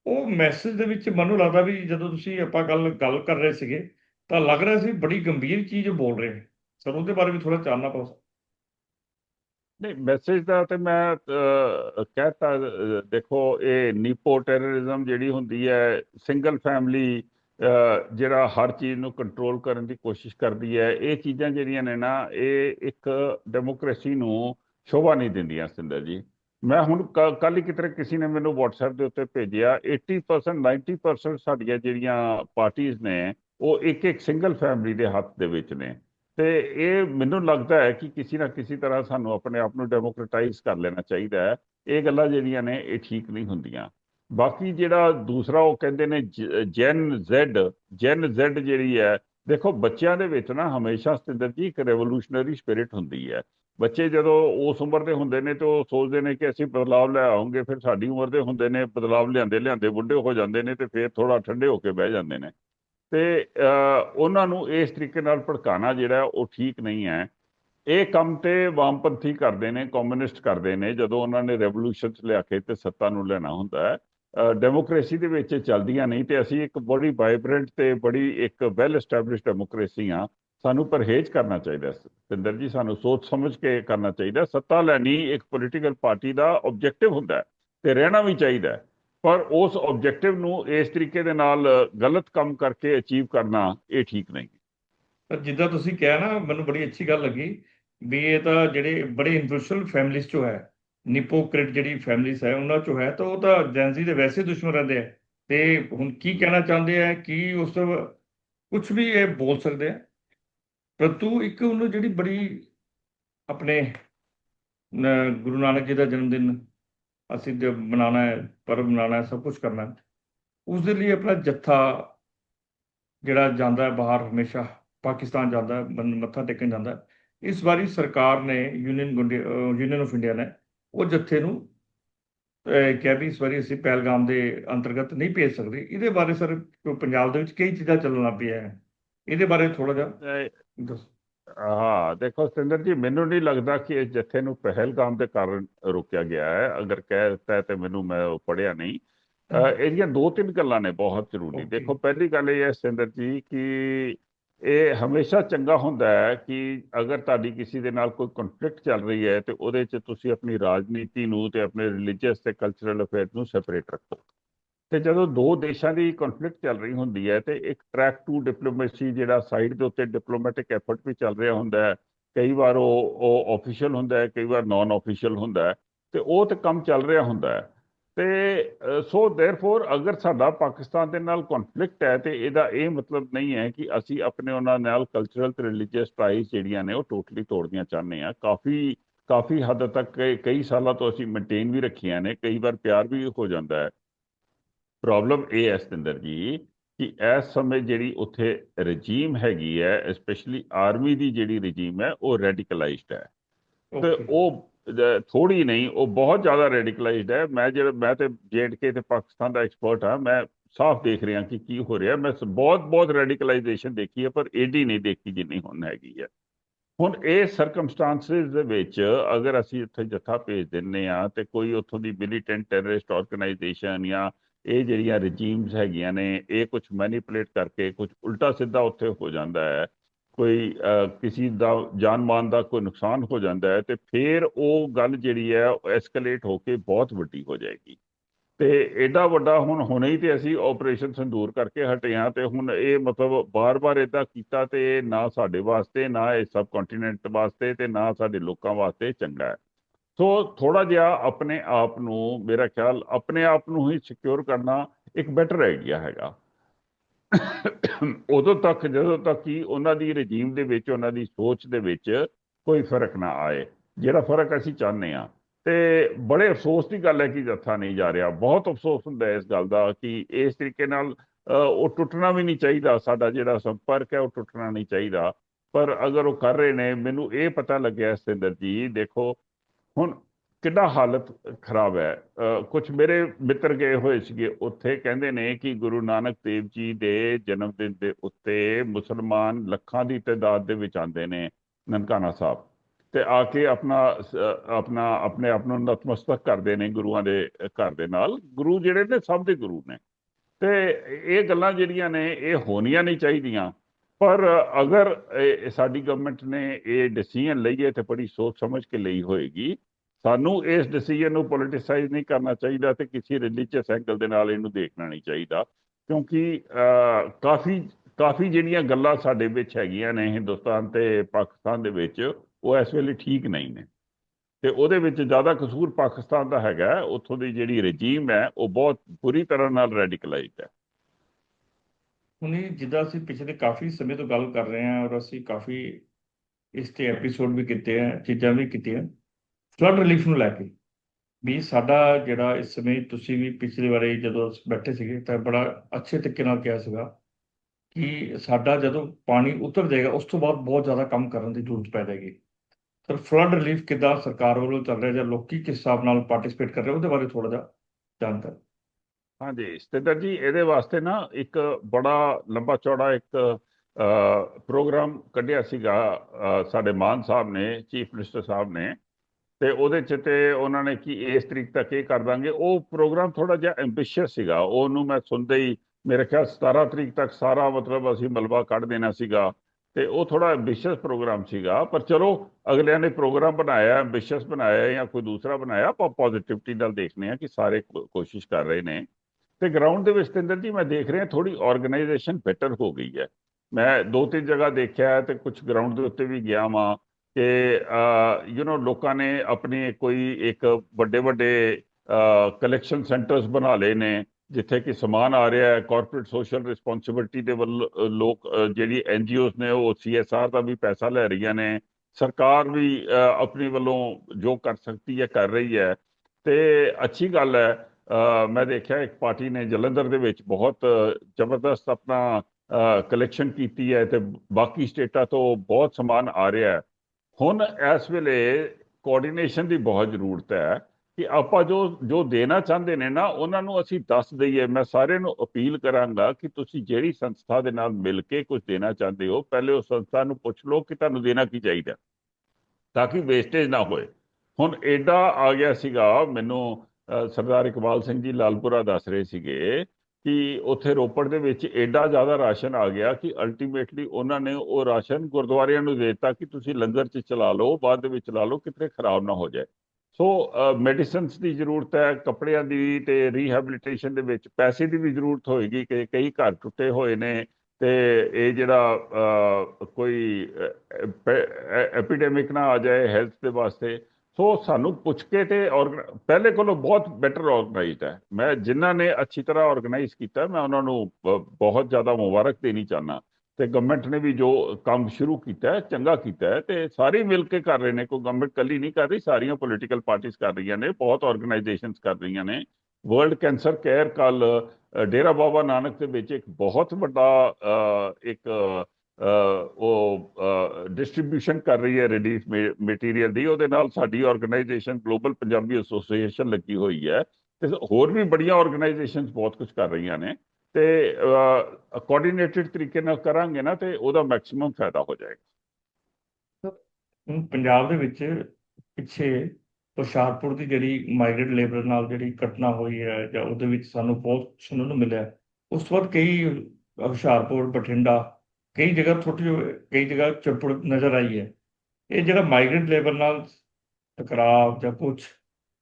ਉਹ ਮੈਸੇਜ ਦੇ ਵਿੱਚ ਮੈਨੂੰ ਲੱਗਦਾ ਵੀ ਜਦੋਂ ਤੁਸੀਂ ਆਪਾਂ ਗੱਲ ਗੱਲ ਕਰ ਰਹੇ ਸੀਗੇ ਤਾਂ ਲੱਗ ਰਿਹਾ ਸੀ ਬੜੀ ਗੰਭੀਰ ਚੀਜ਼ ਬੋਲ ਰਹੇ ਨੇ। ਸਰ ਉਹਦੇ ਬਾਰੇ ਵੀ ਥੋੜਾ ਚਾਨਣਾ ਪਾਓ ਨਹੀਂ ਮੈਸੇਜ ਦਾ ਤੇ ਮੈਂ ਅਹ, ਕਹਿਤਾ ਦੇਖੋ ਇਹ ਨੀਪੋ ਟੈਰਰਿਜ਼ਮ ਜਿਹੜੀ ਹੁੰਦੀ ਹੈ ਸਿੰਗਲ ਫੈਮਿਲੀ ਜਿਹੜਾ ਹਰ ਚੀਜ਼ ਨੂੰ ਕੰਟਰੋਲ ਕਰਨ ਦੀ ਕੋਸ਼ਿਸ਼ ਕਰਦੀ ਹੈ ਇਹ ਚੀਜ਼ਾਂ ਜਿਹੜੀਆਂ ਨੇ ਨਾ ਇਹ ਇੱਕ ਡੈਮੋਕ੍ਰੇਸੀ ਨੂੰ ਸ਼ੋਭਾ ਨਹੀਂ ਦਿੰਦੀਆਂ ਸਿੰਦਰ ਜੀ। ਮੈਂ ਹੁਣ ਕੱਲ ਹੀ ਕਿਤੇ ਕਿਸੇ ਨੇ ਮੈਨੂੰ WhatsApp ਦੇ ਉੱਤੇ ਭੇਜਿਆ 80% 90% ਸਾਡੀਆਂ ਜਿਹੜੀਆਂ ਪਾਰਟੀਆਂ ਨੇ, ਉਹ ਇੱਕ ਇੱਕ ਸਿੰਗਲ ਫੈਮਿਲੀ ਦੇ ਹੱਥ ਦੇ ਵਿੱਚ ਨੇ। ਤੇ ਇਹ ਮੈਨੂੰ ਲੱਗਦਾ ਹੈ ਕਿ ਕਿਸੇ ਨਾ ਕਿਸੇ ਤਰ੍ਹਾਂ ਸਾਨੂੰ ਆਪਣੇ ਆਪ ਨੂੰ ਡੈਮੋਕ੍ਰੇਟਾਈਜ਼ ਕਰ ਲੈਣਾ ਚਾਹੀਦਾ ਹੈ। ਇਹ ਗੱਲਾਂ ਜਿਹੜੀਆਂ ਨੇ, ਇਹ ਠੀਕ ਨਹੀਂ ਹੁੰਦੀਆਂ। ਬਾਕੀ ਜਿਹੜਾ ਦੂਸਰਾ ਉਹ ਕਹਿੰਦੇ ਨੇ ਜੈਨ ਜ਼ੈਡ ਜੈਨ ਜ਼ੈਡ ਜਿਹੜੀ ਹੈ, ਦੇਖੋ ਬੱਚਿਆਂ ਦੇ ਵਿੱਚ ਨਾ ਹਮੇਸ਼ਾ ਸਤਿੰਦਰ ਜੀ ਇੱਕ ਰੈਵੋਲੂਸ਼ਨਰੀ ਸਪਿਰਿਟ ਹੁੰਦੀ ਹੈ। ਬੱਚੇ ਜਦੋਂ ਉਸ ਉਮਰ ਦੇ ਹੁੰਦੇ ਨੇ ਤੇ ਉਹ ਸੋਚਦੇ ਨੇ ਕਿ ਅਸੀਂ ਬਦਲਾਵ ਲੈ ਆਉਂਗੇ ਫਿਰ ਸਾਡੀ ਉਮਰ ਦੇ ਹੁੰਦੇ ਨੇ, ਬਦਲਾਵ ਲਿਆਂਦੇ ਲਿਆਂਦੇ ਬੁੱਢੇ ਹੋ ਜਾਂਦੇ ਨੇ ਤੇ ਫਿਰ ਥੋੜਾ ਠੰਡੇ ਹੋ ਕੇ ਬਹਿ ਜਾਂਦੇ ਨੇ। ਤੇ ਉਹਨਾਂ ਨੂੰ ਇਸ ਤਰੀਕੇ ਨਾਲ ਭੜਕਾਣਾ ਜਿਹੜਾ ਉਹ ਠੀਕ ਨਹੀਂ ਹੈ। ਇਹ ਕੰਮ ਤੇ ਵਾਮਪੰਥੀ ਕਰਦੇ ਨੇ, ਕਮਿਊਨਿਸਟ ਕਰਦੇ ਨੇ, ਜਦੋਂ ਉਹਨਾਂ ਨੇ ਰੈਵੋਲੂਸ਼ਨਸ ਲਿਆ ਕੇ ਤੇ ਸੱਤਾ ਨੂੰ ਲੈਣਾ ਹੁੰਦਾ ਹੈ। ਡੈਮੋਕ੍ਰੇਸੀ ਦੇ ਵਿੱਚ ਚੱਲਦੀਆਂ ਨਹੀਂ ਤੇ ਅਸੀਂ ਇੱਕ ਬੜੀ ਵਾਈਬ੍ਰੈਂਟ ਤੇ ਬੜੀ ਇੱਕ ਵੈਲ ਐਸਟੈਬਲਿਸ਼ਡ ਡੈਮੋਕ੍ਰੇਸੀ ਆ ਸਾਨੂੰ ਪਰਹੇਜ਼ ਕਰਨਾ ਚਾਹੀਦਾ ਹੈ। ਸਿੰਦਰ ਜੀ, ਸਾਨੂੰ ਸੋਚ ਸਮਝ ਕੇ ਕਰਨਾ ਚਾਹੀਦਾ ਸੱਤਾ ਲੈਣੀ ਇੱਕ ਪੋਲੀਟੀਕਲ ਪਾਰਟੀ ਦਾ ਆਬਜੈਕਟਿਵ ਹੁੰਦਾ ਹੈ ਤੇ ਰਹਿਣਾ ਵੀ ਚਾਹੀਦਾ ਪਰ ਉਸ ਆਬਜੈਕਟਿਵ ਨੂੰ ਇਸ ਤਰੀਕੇ ਦੇ ਨਾਲ ਗਲਤ ਕੰਮ ਕਰਕੇ ਅਚੀਵ ਕਰਨਾ ਇਹ ਠੀਕ ਨਹੀਂ ਪਰ ਜਿੱਦਾਂ ਤੁਸੀਂ ਕਿਹਾ ਨਾ, ਮੈਨੂੰ ਬੜੀ ਅੱਛੀ ਗੱਲ ਲੱਗੀ ਵੀ ਇਹ ਤਾਂ ਜਿਹੜੇ ਬੜੇ ਇਨਫਲੂਐਂਸ਼ੀਅਲ ਫੈਮਿਲੀਜ਼ ਚੋਂ ਹੈ, ਨਿਪੋਕ੍ਰਿਟ ਜਿਹੜੀ ਫੈਮਿਲੀਜ਼ ਹੈ, ਉਹਨਾਂ ਚੋਂ ਹੈ, ਤਾਂ ਉਹ ਤਾਂ ਜੈਨਜ਼ੀ ਦੇ ਵੈਸੇ ਦੁਸ਼ਮਣ ਰਹਿੰਦੇ ਆ। ਤੇ ਹੁਣ ਕੀ ਕਹਿਣਾ ਚਾਹੁੰਦੇ ਆ, ਕੀ ਉਸ ਤੋਂ ਕੁਝ ਵੀ ਇਹ ਬੋਲ ਸਕਦੇ ਆ? ਪਰੰਤੂ ਇੱਕ ਉਹਨੂੰ ਜਿਹੜੀ ਬੜੀ ਆਪਣੇ ਗੁਰੂ ਨਾਨਕ ਜੀ ਦਾ ਜਨਮ ਦਿਨ ਅਸੀਂ ਜੋ ਮਨਾਉਣਾ ਹੈ ਪਰਬ ਮਨਾਉਣਾ ਹੈ, ਸਭ ਕੁਝ ਕਰਨਾ ਹੈ ਉਸ ਦੇ ਲਈ ਆਪਣਾ ਜੱਥਾ ਜਿਹੜਾ ਜਾਂਦਾ ਹੈ ਬਾਹਰ ਹਮੇਸ਼ਾ, ਪਾਕਿਸਤਾਨ ਜਾਂਦਾ ਹੈ ਮੱਥਾ ਟੇਕਣ ਜਾਂਦਾ ਹੈ। ਇਸ ਵਾਰੀ ਸਰਕਾਰ ਨੇ, ਯੂਨੀਅਨ ਯੂਨੀਅਨ ਆਫ ਇੰਡੀਆ ਨੇ ਉਹ ਜੱਥੇ ਨੂੰ ਕਿਹਾ ਵੀ ਇਸ ਵਾਰੀ ਅਸੀਂ ਪਹਿਲਗਾਮ ਦੇ ਅੰਤਰਗਤ ਨਹੀਂ ਭੇਜ ਸਕਦੇ। ਇਹਦੇ ਬਾਰੇ ਸਰ, ਪੰਜਾਬ ਦੇ ਵਿੱਚ ਕਈ ਚੀਜ਼ਾਂ ਚੱਲਣ ਲੱਗ ਪਈਆਂ ਇਹਦੇ ਬਾਰੇ ਥੋੜਾ ਜਿਹਾ। ਹਾਂ ਦੇਖੋ ਸਤਿੰਦਰ ਜੀ ਮੈਨੂੰ ਨਹੀਂ ਲੱਗਦਾ ਕਿ ਇਸ ਜੱਥੇ ਨੂੰ ਪਹਿਲਗਾਮ ਦੇ ਕਾਰਨ ਰੋਕਿਆ ਗਿਆ ਹੈ। ਅਗਰ ਕਹਿ ਦਿੱਤਾ ਹੈ ਤੇ ਮੈਨੂੰ ਮੈਂ ਉਹ ਪੜਿਆ ਨਹੀਂ। ਇਹਦੀਆਂ ਦੋ ਤਿੰਨ ਗੱਲਾਂ ਨੇ ਬਹੁਤ ਜ਼ਰੂਰੀ. ਦੇਖੋ ਪਹਿਲੀ ਗੱਲ ਇਹ ਹੈ ਸਤਿੰਦਰ ਜੀ ਕਿ ਇਹ ਹਮੇਸ਼ਾ ਚੰਗਾ ਹੁੰਦਾ ਹੈ ਕਿ ਅਗਰ ਤੁਹਾਡੀ ਕਿਸੇ ਦੇ ਨਾਲ ਕੋਈ ਕਨਫਲਿਕਟ ਚੱਲ ਰਹੀ ਹੈ ਤੇ ਉਹਦੇ 'ਚ ਤੁਸੀਂ ਆਪਣੀ ਰਾਜਨੀਤੀ ਨੂੰ ਤੇ ਆਪਣੇ ਰਿਲੀਜੀਅਸ ਤੇ ਕਲਚਰਲ ਅਫੇਅਰ ਨੂੰ ਸੈਪਰੇਟ ਰੱਖੋ। ਤੇ ਜਦੋਂ ਦੋ ਦੇਸ਼ਾਂ ਦੀ ਕਨਫਲਿਕਟ ਚੱਲ ਰਹੀ ਹੁੰਦੀ ਹੈ ਤੇ ਇੱਕ ਟਰੈਕ ਟੂ ਡਿਪਲੋਮੇਸੀ ਜਿਹੜਾ ਸਾਈਡ ਦੇ ਉੱਤੇ ਡਿਪਲੋਮੈਟਿਕ ਐਫਰਟ ਵੀ ਚੱਲ ਰਿਹਾ ਹੁੰਦਾ ਹੈ, ਕਈ ਵਾਰ ਉਹ ਉਹ ਆਫੀਸ਼ੀਅਲ ਹੁੰਦਾ ਹੈ, ਕਈ ਵਾਰ ਨਾਨ ਆਫੀਸ਼ੀਅਲ ਹੁੰਦਾ ਹੈ, ਤੇ ਉਹ ਤੇ ਕੰਮ ਚੱਲ ਰਿਹਾ ਹੁੰਦਾ ਹੈ। ਤੇ ਸੋ ਦੇਅਰਫੋਰ ਅਗਰ ਸਾਡਾ ਪਾਕਿਸਤਾਨ ਦੇ ਨਾਲ ਕਨਫਲਿਕਟ ਹੈ ਤੇ ਇਹਦਾ ਇਹ ਮਤਲਬ ਨਹੀਂ ਹੈ ਕਿ ਅਸੀਂ ਆਪਣੇ ਉਹਨਾਂ ਨਾਲ ਕਲਚਰਲ ਤੇ ਰਿਲੀਜੀਅਸ ਟਾਈਜ਼ ਜਿਹੜੀਆਂ ਨੇ ਉਹ ਟੋਟਲੀ ਤੋੜਨੀਆਂ ਚਾਹੁੰਦੇ ਆ ਕਾਫੀ ਕਾਫੀ ਹੱਦ ਤੱਕ ਕਈ- ਕਈ ਸਾਲਾਂ ਤੋਂ ਅਸੀਂ ਮੇਨਟੇਨ ਵੀ ਰੱਖੀਆਂ ਨੇ, ਕਈ ਵਾਰ ਪਿਆਰ ਵੀ ਹੋ ਜਾਂਦਾ ਹੈ। ਪ੍ਰੋਬਲਮ ਇਹ ਹੈ ਸਤਿੰਦਰ ਜੀ ਕਿ ਇਸ ਸਮੇਂ ਜਿਹੜੀ ਉੱਥੇ ਰਜੀਮ ਹੈਗੀ ਹੈ ਸਪੈਸ਼ਲੀ ਆਰਮੀ ਦੀ ਜਿਹੜੀ ਰਜੀਮ ਹੈ ਉਹ ਰੈਡੀਕਲਾਈਜ਼ਡ ਹੈ। ਤੇ. ਉਹ ਥੋੜੀ ਨਹੀਂ ਉਹ ਬਹੁਤ ਜ਼ਿਆਦਾ ਰੈਡੀਕਲਾਈਜ਼ਡ ਹੈ। ਮੈਂ ਜਿਹੜਾ ਮੈਂ ਤੇ ਜੇਐਂਡਕੇ ਤੇ ਪਾਕਿਸਤਾਨ ਦਾ ਐਕਸਪਰਟ ਹਾਂ ਮੈਂ ਸਾਫ਼ ਦੇਖ ਰਿਹਾ ਕਿ ਕੀ ਹੋ ਰਿਹਾ। ਮੈਂ ਬਹੁਤ ਬਹੁਤ ਰੈਡੀਕਲਾਈਜੇਸ਼ਨ ਦੇਖੀ ਹੈ ਪਰ ਏਡੀ ਨਹੀਂ ਦੇਖੀ ਜਿੰਨੀ ਹੁਣ ਹੈਗੀ ਹੈ। ਹੁਣ ਇਹ ਸਰਕਮਸਟੈਂਸਸ ਦੇ ਵਿੱਚ ਅਗਰ ਅਸੀਂ ਉੱਥੇ ਜੱਥਾ ਭੇਜ ਦਿੰਨੇ ਆ ਤੇ ਕੋਈ ਉੱਥੋਂ ਦੀ ਮਿਲੀਟੈਂਟ ਟੈਰਰਿਸਟ ਆਰਗੇਨਾਈਜੇਸ਼ਨ ਜਾਂ ਇਹ ਜਿਹੜੀਆਂ ਰਜੀਮਸ ਹੈਗੀਆਂ ਨੇ, ਇਹ ਕੁਝ ਮੈਨੀਪੂਲੇਟ ਕਰਕੇ ਕੁਝ ਉਲਟਾ ਸਿੱਧਾ ਉੱਥੇ ਹੋ ਜਾਂਦਾ ਹੈ। ਕੋਈ ਕਿਸੇ ਦਾ ਜਾਨ ਮਾਨ ਦਾ ਕੋਈ ਨੁਕਸਾਨ ਹੋ ਜਾਂਦਾ ਹੈ ਤੇ ਫਿਰ ਉਹ ਗੱਲ ਜਿਹੜੀ ਹੈ ਐਸਕੇਲੇਟ ਹੋ ਕੇ ਬਹੁਤ ਵੱਡੀ ਹੋ ਜਾਏਗੀ। ਤੇ ਐਡਾ ਵੱਡਾ ਹੁਣ, ਹੁਣੇ ਹੀ ਤੇ ਅਸੀਂ ਆਪਰੇਸ਼ਨ ਸੰਦੂਰ ਕਰਕੇ ਹਟੇ ਹਾਂ ਤੇ ਹੁਣ ਇਹ ਮਤਲਬ ਬਾਰ-ਬਾਰ ਇਦਾਂ ਕੀਤਾ ਤੇ ਇਹ ਨਾ ਸਾਡੇ ਵਾਸਤੇ, ਨਾ ਇਹ ਸਬ ਕੰਟੀਨੈਂਟ ਵਾਸਤੇ ਤੇ ਨਾ ਸਾਡੇ ਲੋਕਾਂ ਵਾਸਤੇ ਚੰਗਾ ਹੈ। ਸੋ ਥੋੜਾ ਜਿਹਾ ਆਪਣੇ ਆਪ ਨੂੰ ਮੇਰਾ ਖਿਆਲ ਆਪਣੇ ਆਪ ਨੂੰ ਹੀ ਸਿਕਿਉਰ ਕਰਨਾ ਇੱਕ ਬੈਟਰ ਆਈਡੀਆ ਹੈਗਾ। ਉਦੋਂ ਤੱਕ ਜਦੋਂ ਤੱਕ ਕਿ ਉਹਨਾਂ ਦੀ ਰਜੀਮ ਦੇ ਵਿੱਚ ਉਹਨਾਂ ਦੀ ਸੋਚ ਦੇ ਵਿੱਚ ਕੋਈ ਫ਼ਰਕ ਨਾ ਆਏ ਜਿਹੜਾ ਫ਼ਰਕ ਅਸੀਂ ਚਾਹੁੰਦੇ ਆ ਤੇ ਬੜੇ ਅਫਸੋਸ ਦੀ ਗੱਲ ਹੈ ਕਿ ਜੱਥਾ ਨਹੀਂ ਜਾ ਰਿਹਾ। ਬਹੁਤ ਅਫਸੋਸ ਹੁੰਦਾ ਇਸ ਗੱਲ ਦਾ ਕਿ ਇਸ ਤਰੀਕੇ ਨਾਲ ਅ, ਉਹ ਟੁੱਟਣਾ ਵੀ ਨਹੀਂ ਚਾਹੀਦਾ। ਸਾਡਾ ਜਿਹੜਾ ਸੰਪਰਕ ਹੈ ਉਹ ਟੁੱਟਣਾ ਨਹੀਂ ਚਾਹੀਦਾ। ਪਰ ਅਗਰ ਉਹ ਕਰ ਰਹੇ ਨੇ ਮੈਨੂੰ ਇਹ ਪਤਾ ਲੱਗਿਆ ਸਤਿੰਦਰ ਜੀ ਦੇਖੋ ਹੁਣ ਕਿੱਡਾ ਹਾਲਤ ਖਰਾਬ ਹੈ? ਕੁਝ ਮੇਰੇ ਮਿੱਤਰ ਗਏ ਹੋਏ ਸੀਗੇ, ਉੱਥੇ ਕਹਿੰਦੇ ਨੇ ਕਿ ਗੁਰੂ ਨਾਨਕ ਦੇਵ ਜੀ ਦੇ ਜਨਮ ਦਿਨ ਦੇ ਉੱਤੇ ਮੁਸਲਮਾਨ ਲੱਖਾਂ ਦੀ ਤਾਦਾਦ ਦੇ ਵਿੱਚ ਆਉਂਦੇ ਨੇ ਨਨਕਾਣਾ ਸਾਹਿਬ। ਤੇ ਆ ਕੇ ਆਪਣਾ ਆਪਣਾ, ਆਪਣੇ ਆਪ ਨੂੰ ਨਤਮਸਤਕ ਕਰਦੇ ਨੇ ਗੁਰੂਆਂ ਦੇ ਘਰ ਦੇ ਨਾਲ। ਗੁਰੂ ਜਿਹੜੇ ਨੇ ਸਭ ਦੇ ਗੁਰੂ ਨੇ। ਤੇ ਇਹ ਗੱਲਾਂ ਜਿਹੜੀਆਂ ਨੇ, ਇਹ ਹੋਣੀਆਂ ਨਹੀਂ ਚਾਹੀਦੀਆਂ। ਪਰ ਅਗਰ ਇਹ ਸਾਡੀ ਗਵਰਨਮੈਂਟ ਨੇ ਇਹ ਡਿਸੀਜਨ ਲਈਏ ਤੇ ਬੜੀ ਸੋਚ ਸਮਝ ਕੇ ਲਈ ਹੋਏਗੀ, ਸਾਨੂੰ ਇਸ ਡਿਸੀਜਨ ਨੂੰ ਪੋਲਿਟਿਸਾਈਜ਼ ਨਹੀਂ ਕਰਨਾ ਚਾਹੀਦਾ ਤੇ ਕਿਸੇ ਰਿਲੀਜੀਅਸ ਐਂਗਲ ਦੇ ਨਾਲ ਇਹਨੂੰ ਦੇਖਣਾ ਨਹੀਂ ਚਾਹੀਦਾ, ਕਿਉਂਕਿ ਕਾਫੀ ਕਾਫੀ ਜਿਹੜੀਆਂ ਗੱਲਾਂ ਸਾਡੇ ਵਿੱਚ ਹੈਗੀਆਂ ਨੇ ਹਿੰਦੁਸਤਾਨ ਤੇ ਪਾਕਿਸਤਾਨ ਦੇ ਵਿੱਚ, ਉਹ ਇਸ ਵੇਲੇ ਠੀਕ ਨਹੀਂ ਨੇ। ਤੇ ਉਹਦੇ ਵਿੱਚ ਜ਼ਿਆਦਾ ਕਸੂਰ ਪਾਕਿਸਤਾਨ ਦਾ ਹੈਗਾ, ਉੱਥੋਂ ਦੀ ਜਿਹੜੀ ਰਜੀਮ ਹੈ, ਉਹ ਬਹੁਤ ਬੁਰੀ ਤਰ੍ਹਾਂ ਨਾਲ ਰੈਡੀਕਲਾਈਜ਼ਡ ਹੈ। ਹੁਣ ਇਹ ਜਿੱਦਾਂ ਅਸੀਂ ਪਿਛਲੇ ਕਾਫੀ ਸਮੇਂ ਤੋਂ ਗੱਲ ਕਰ ਰਹੇ ਹਾਂ ਔਰ ਅਸੀਂ ਕਾਫੀ ਇਸ ਤੇ ਐਪੀਸੋਡ ਵੀ ਕੀਤੇ ਆ, ਚੀਜ਼ਾਂ ਵੀ ਕੀਤੀਆਂ ਫਲੱਡ ਰਿਲੀਫ ਨੂੰ ਲੈ ਕੇ। ਵੀ ਸਾਡਾ ਜਿਹੜਾ ਇਸ ਸਮੇਂ ਤੁਸੀਂ ਵੀ ਪਿਛਲੇ ਵਾਰੀ ਜਦੋਂ ਅਸੀਂ ਬੈਠੇ ਸੀਗੇ ਤਾਂ ਬੜਾ ਅੱਛੇ ਤਰੀਕੇ ਨਾਲ ਕਿਹਾ ਸੀਗਾ ਕਿ ਸਾਡਾ ਜਦੋਂ ਪਾਣੀ ਉਤਰ ਜਾਏਗਾ, ਉਸ ਤੋਂ ਬਾਅਦ ਬਹੁਤ ਜ਼ਿਆਦਾ ਕੰਮ ਕਰਨ ਦੀ ਜ਼ਰੂਰਤ ਪੈ ਜਾਏਗੀ। ਸਰ ਫਲੱਡ ਰਿਲੀਫ ਕਿੱਦਾਂ ਸਰਕਾਰ ਵੱਲੋਂ ਚੱਲ ਰਿਹਾ ਜਾਂ ਲੋਕੀ ਕਿਸ ਹਿਸਾਬ ਨਾਲ ਪਾਰਟਿਸਿਪੇਟ ਕਰ ਰਹੇ ਉਹਦੇ ਬਾਰੇ ਥੋੜਾ ਜਿਹਾ ਜਾਣਕਾਰੀ। ਹਾਂਜੀ, ਸਤਿੰਦਰ ਜੀ, ਇਹਦੇ ਵਾਸਤੇ ਨਾ ਇੱਕ ਬੜਾ ਲੰਬਾ ਚੌੜਾ ਇੱਕ ਪ੍ਰੋਗਰਾਮ ਕੱਢਿਆ ਸੀਗਾ ਸਾਡੇ ਮਾਨ ਸਾਹਿਬ ਨੇ, ਚੀਫ ਮਿਨਿਸਟਰ ਸਾਹਿਬ ਨੇ, ਤੇ ਉਹਦੇ ਚ ਤੇ ਉਹਨਾਂ ਨੇ ਕੀ ਇਸ ਤਰੀਕ ਤੱਕ ਇਹ ਕਰ ਦਾਂਗੇ। ਉਹ ਪ੍ਰੋਗਰਾਮ ਥੋੜਾ ਜਿਹਾ ਐਂਬੀਸ਼ੀਅਸ ਸੀਗਾ। ਉਹਨੂੰ ਮੈਂ ਸੁਣਦੇ ਹੀ ਮੇਰੇ ਖਿਆਲ 17 ਤਰੀਕ ਤੱਕ ਸਾਰਾ ਮਤਲਬ ਅਸੀਂ ਮਲਬਾ ਕੱਢ ਦੇਣਾ ਸੀਗਾ, ਤੇ ਉਹ ਥੋੜਾ ਐਂਬੀਸ਼ੀਅਸ ਪ੍ਰੋਗਰਾਮ ਸੀਗਾ। ਪਰ ਚਲੋ, ਅਗਲਿਆਂ ਨੇ ਪ੍ਰੋਗਰਾਮ ਬਣਾਇਆ ਐਂਬੀਸ਼ੀਅਸ ਬਣਾਇਆ ਜਾਂ ਕੋਈ ਦੂਸਰਾ ਬਣਾਇਆ, ਆਪਾਂ ਪੋਜ਼ਿਟਿਵਿਟੀ ਨਾਲ ਦੇਖਨੇ ਆ ਕਿ ਸਾਰੇ ਕੋ- ਕੋਸ਼ਿਸ਼ ਕਰ ਰਹੇ ਨੇ। ਤੇ ਗਰਾਊਂਡ ਦੇ ਵਿੱਚ ਸਤਿੰਦਰ ਜੀ ਮੈਂ ਦੇਖ ਰਿਹਾ ਥੋੜੀ ਆਰਗੇਨਾਈਜੇਸ਼ਨ ਬੈਟਰ ਹੋ ਗਈ ਹੈ। ਮੈਂ ਦੋ ਤਿੰਨ ਜਗ੍ਹਾ ਦੇਖਿਆ ਹੈ ਤੇ ਕੁਝ ਗਰਾਊਂਡ ਦੇ ਉੱਤੇ ਵੀ ਗਿਆ ਵਾਂ ਕਿ ਯੂ نو ਲੋਕਾਂ ਨੇ ਆਪਣੇ ਕੋਈ ਇੱਕ ਵੱਡੇ ਵੱਡੇ ਕਲੈਕਸ਼ਨ ਸੈਂਟਰਸ ਬਣਾ ਲਏ ਨੇ ਜਿੱਥੇ ਕਿ ਸਮਾਨ ਆ ਰਿਹਾ ਹੈ ਕਾਰਪੋਰੇਟ ਸੋਸ਼ਲ ਰਿਸਪੌਂਸਿਬਿਲਟੀ ਦੇ ਵੱਲ ਅ, ਲੋਕ ਅ, ਜਿਹੜੀ ਐਨਜੀਓਜ਼ ਨੇ ਉਹ ਸੀਐਸਆਰ ਦਾ ਵੀ ਪੈਸਾ ਲੈ ਰਹੀਆਂ ਨੇ। ਸਰਕਾਰ ਵੀ ਅ, ਆਪਣੀ ਵੱਲੋਂ ਜੋ ਕਰ ਸਕਦੀ ਹੈ ਕਰ ਰਹੀ ਹੈ। ਤੇ ਅੱਛੀ ਗੱਲ ਹੈ ਮੈਂ ਦੇਖਿਆ ਇੱਕ ਪਾਰਟੀ ਨੇ ਜਲੰਧਰ ਦੇ ਵਿੱਚ ਬਹੁਤ ਜ਼ਬਰਦਸਤ ਆਪਣਾ ਕਲੈਕਸ਼ਨ ਕੀਤੀ ਹੈ ਤੇ ਬਾਕੀ ਸਟੇਟਾਂ ਤੋਂ ਬਹੁਤ ਸਮਾਨ ਆ ਰਿਹਾ ਹੈ। ਹੁਣ ਇਸ ਵੇਲੇ ਕੋਆਰਡੀਨੇਸ਼ਨ ਦੀ ਬਹੁਤ ਜ਼ਰੂਰਤ ਹੈ ਕਿ ਆਪਾਂ ਜੋ ਜੋ ਦੇਣਾ ਚਾਹੁੰਦੇ ਨੇ ਨਾ, ਉਹਨਾਂ ਨੂੰ ਅਸੀਂ ਦੱਸ ਦਈਏ। ਮੈਂ ਸਾਰਿਆਂ ਨੂੰ ਅਪੀਲ ਕਰਾਂਗਾ ਕਿ ਤੁਸੀਂ ਜਿਹੜੀ ਸੰਸਥਾ ਦੇ ਨਾਲ ਮਿਲ ਕੇ ਕੁਝ ਦੇਣਾ ਚਾਹੁੰਦੇ ਹੋ, ਪਹਿਲੇ ਉਸ ਸੰਸਥਾ ਨੂੰ ਪੁੱਛ ਲਓ ਕਿ ਤੁਹਾਨੂੰ ਦੇਣਾ ਕੀ ਚਾਹੀਦਾ ਤਾਂ ਕਿ ਵੇਸਟੇਜ ਨਾ ਹੋਏ। ਹੁਣ ਐਡਾ ਆ ਗਿਆ ਸੀਗਾ, ਮੈਨੂੰ ਸਰਦਾਰ ਇਕਬਾਲ ਸਿੰਘ ਜੀ ਲਾਲਪੁਰਾ ਦੱਸ ਰਹੇ ਸੀਗੇ ਕਿ ਉੱਥੇ ਰੋਪੜ ਦੇ ਵਿੱਚ ਐਡਾ ਜ਼ਿਆਦਾ ਰਾਸ਼ਨ ਆ ਗਿਆ ਕਿ ਅਲਟੀਮੇਟਲੀ ਉਹਨਾਂ ਨੇ ਉਹ ਰਾਸ਼ਨ ਗੁਰਦੁਆਰਿਆਂ ਨੂੰ ਦੇ ਦਿੱਤਾ ਕਿ ਤੁਸੀਂ ਲੰਗਰ 'ਚ ਚਲਾ ਲਓ, ਬਾਅਦ ਦੇ ਵਿੱਚ ਚਲਾ ਲਓ, ਕਿਤੇ ਖਰਾਬ ਨਾ ਹੋ ਜਾਏ। ਸੋ ਮੈਡੀਸਿਨਸ ਦੀ ਜ਼ਰੂਰਤ ਹੈ, ਕੱਪੜਿਆਂ ਦੀ ਤੇ ਰੀਹੈਬਿਲਿਟੇਸ਼ਨ ਦੇ ਵਿੱਚ ਪੈਸੇ ਦੀ ਵੀ ਜ਼ਰੂਰਤ ਹੋਏਗੀ ਕਿ ਕਈ ਘਰ ਟੁੱਟੇ ਹੋਏ ਨੇ ਤੇ ਇਹ ਜਿਹੜਾ ਕੋਈ ਐਪੀਡੈਮਿਕ ਨਾ ਆ ਜਾਏ ਹੈਲਥ ਦੇ ਵਾਸਤੇ। ਸੋ ਸਾਨੂੰ ਪੁੱਛ ਕੇ ਤੇ ਪਹਿਲੇ ਕੋਲੋਂ ਬਹੁਤ ਬੈਟਰ ਆਰਗੇਨਾਈਜ਼ਡ ਹੈ। ਮੈਂ ਜਿਨ੍ਹਾਂ ਨੇ ਅੱਛੀ ਤਰ੍ਹਾਂ ਆਰਗੇਨਾਈਜ਼ ਕੀਤਾ, ਮੈਂ ਉਹਨਾਂ ਨੂੰ ਬ- ਬਹੁਤ ਜ਼ਿਆਦਾ ਮੁਬਾਰਕ ਦੇਣੀ ਚਾਹਨਾ ਤੇ ਗਵਰਨਮੈਂਟ ਨੇ ਵੀ ਜੋ ਕੰਮ ਸ਼ੁਰੂ ਕੀਤਾ ਹੈ, ਚੰਗਾ ਕੀਤਾ ਹੈ ਤੇ ਸਾਰੇ ਮਿਲ ਕੇ ਕਰ ਰਹੇ ਨੇ। ਕੋਈ ਗਵਰਨਮੈਂਟ ਕੱਲੀ ਨਹੀਂ ਕਰ ਰਹੀ, ਸਾਰੀਆਂ ਪੋਲੀਟੀਕਲ ਪਾਰਟੀਆਂ ਕਰ ਰਹੀਆਂ ਨੇ, ਬਹੁਤ ਆਰਗੇਨਾਈਜੇਸ਼ਨਸ ਕਰ ਰਹੀਆਂ ਨੇ। ਵਰਲਡ ਕੈਂਸਰ ਕੇਅਰ ਕੱਲ ਡੇਰਾ ਬਾਬਾ ਨਾਨਕ ਦੇ ਵਿੱਚ ਇੱਕ ਬਹੁਤ ਵੱਡਾ ਇੱਕ ਉਹ ਡਿਸਟ੍ਰੀਬਿਊਸ਼ਨ ਕਰ ਰਹੀ ਹੈ ਰਿਲੀਫ ਮਟੀਰੀਅਲ ਦੀ। ਉਹਦੇ ਨਾਲ ਸਾਡੀ ਆਰਗੇਨਾਈਜੇਸ਼ਨ ਗਲੋਬਲ ਪੰਜਾਬੀ ਐਸੋਸੀਏਸ਼ਨ ਲੱਗੀ ਹੋਈ ਹੈ। ਤੇ ਹੋਰ ਵੀ ਬੜੀਆਂ ਆਰਗੇਨਾਈਜੇਸ਼ਨਸ ਬਹੁਤ ਕੁਝ ਕਰ ਰਹੀਆਂ ਨੇ। ਤੇ ਕੋਆਰਡੀਨੇਟਿਡ ਤਰੀਕੇ ਨਾਲ ਕਰਾਂਗੇ ਨਾ, ਤੇ ਉਹਦਾ ਮੈਕਸਿਮਮ ਫਾਇਦਾ ਹੋ ਜਾਏਗਾ। ਪੰਜਾਬ ਦੇ ਵਿੱਚ ਪਿੱਛੇ ਹੁਸ਼ਿਆਰਪੁਰ ਦੀ ਜਿਹੜੀ ਮਾਈਗ੍ਰੇਟ ਲੇਬਰ ਨਾਲ ਜਿਹੜੀ ਘਟਨਾ ਹੋਈ ਹੈ, ਜਾਂ ਉਹਦੇ ਵਿੱਚ ਸਾਨੂੰ ਬਹੁਤ ਸੁਣਨ ਨੂੰ ਮਿਲਿਆ। ਉਸ ਤੋਂ ਬਾਅਦ ਕਈ ਹੁਸ਼ਿਆਰਪੁਰ, ਬਠਿੰਡਾ ਕਈ ਜਗ੍ਹਾ ਥੋੜੀ ਕਈ ਜਗ੍ਹਾ ਚੜਪੜ ਨਜ਼ਰ ਆਈ ਹੈ। ਇਹ ਜਿਹੜਾ ਮਾਈਗ੍ਰੇਟ ਲੇਬਰ ਨਾਲ ਟਕਰਾਅ ਜਾਂ ਕੁਝ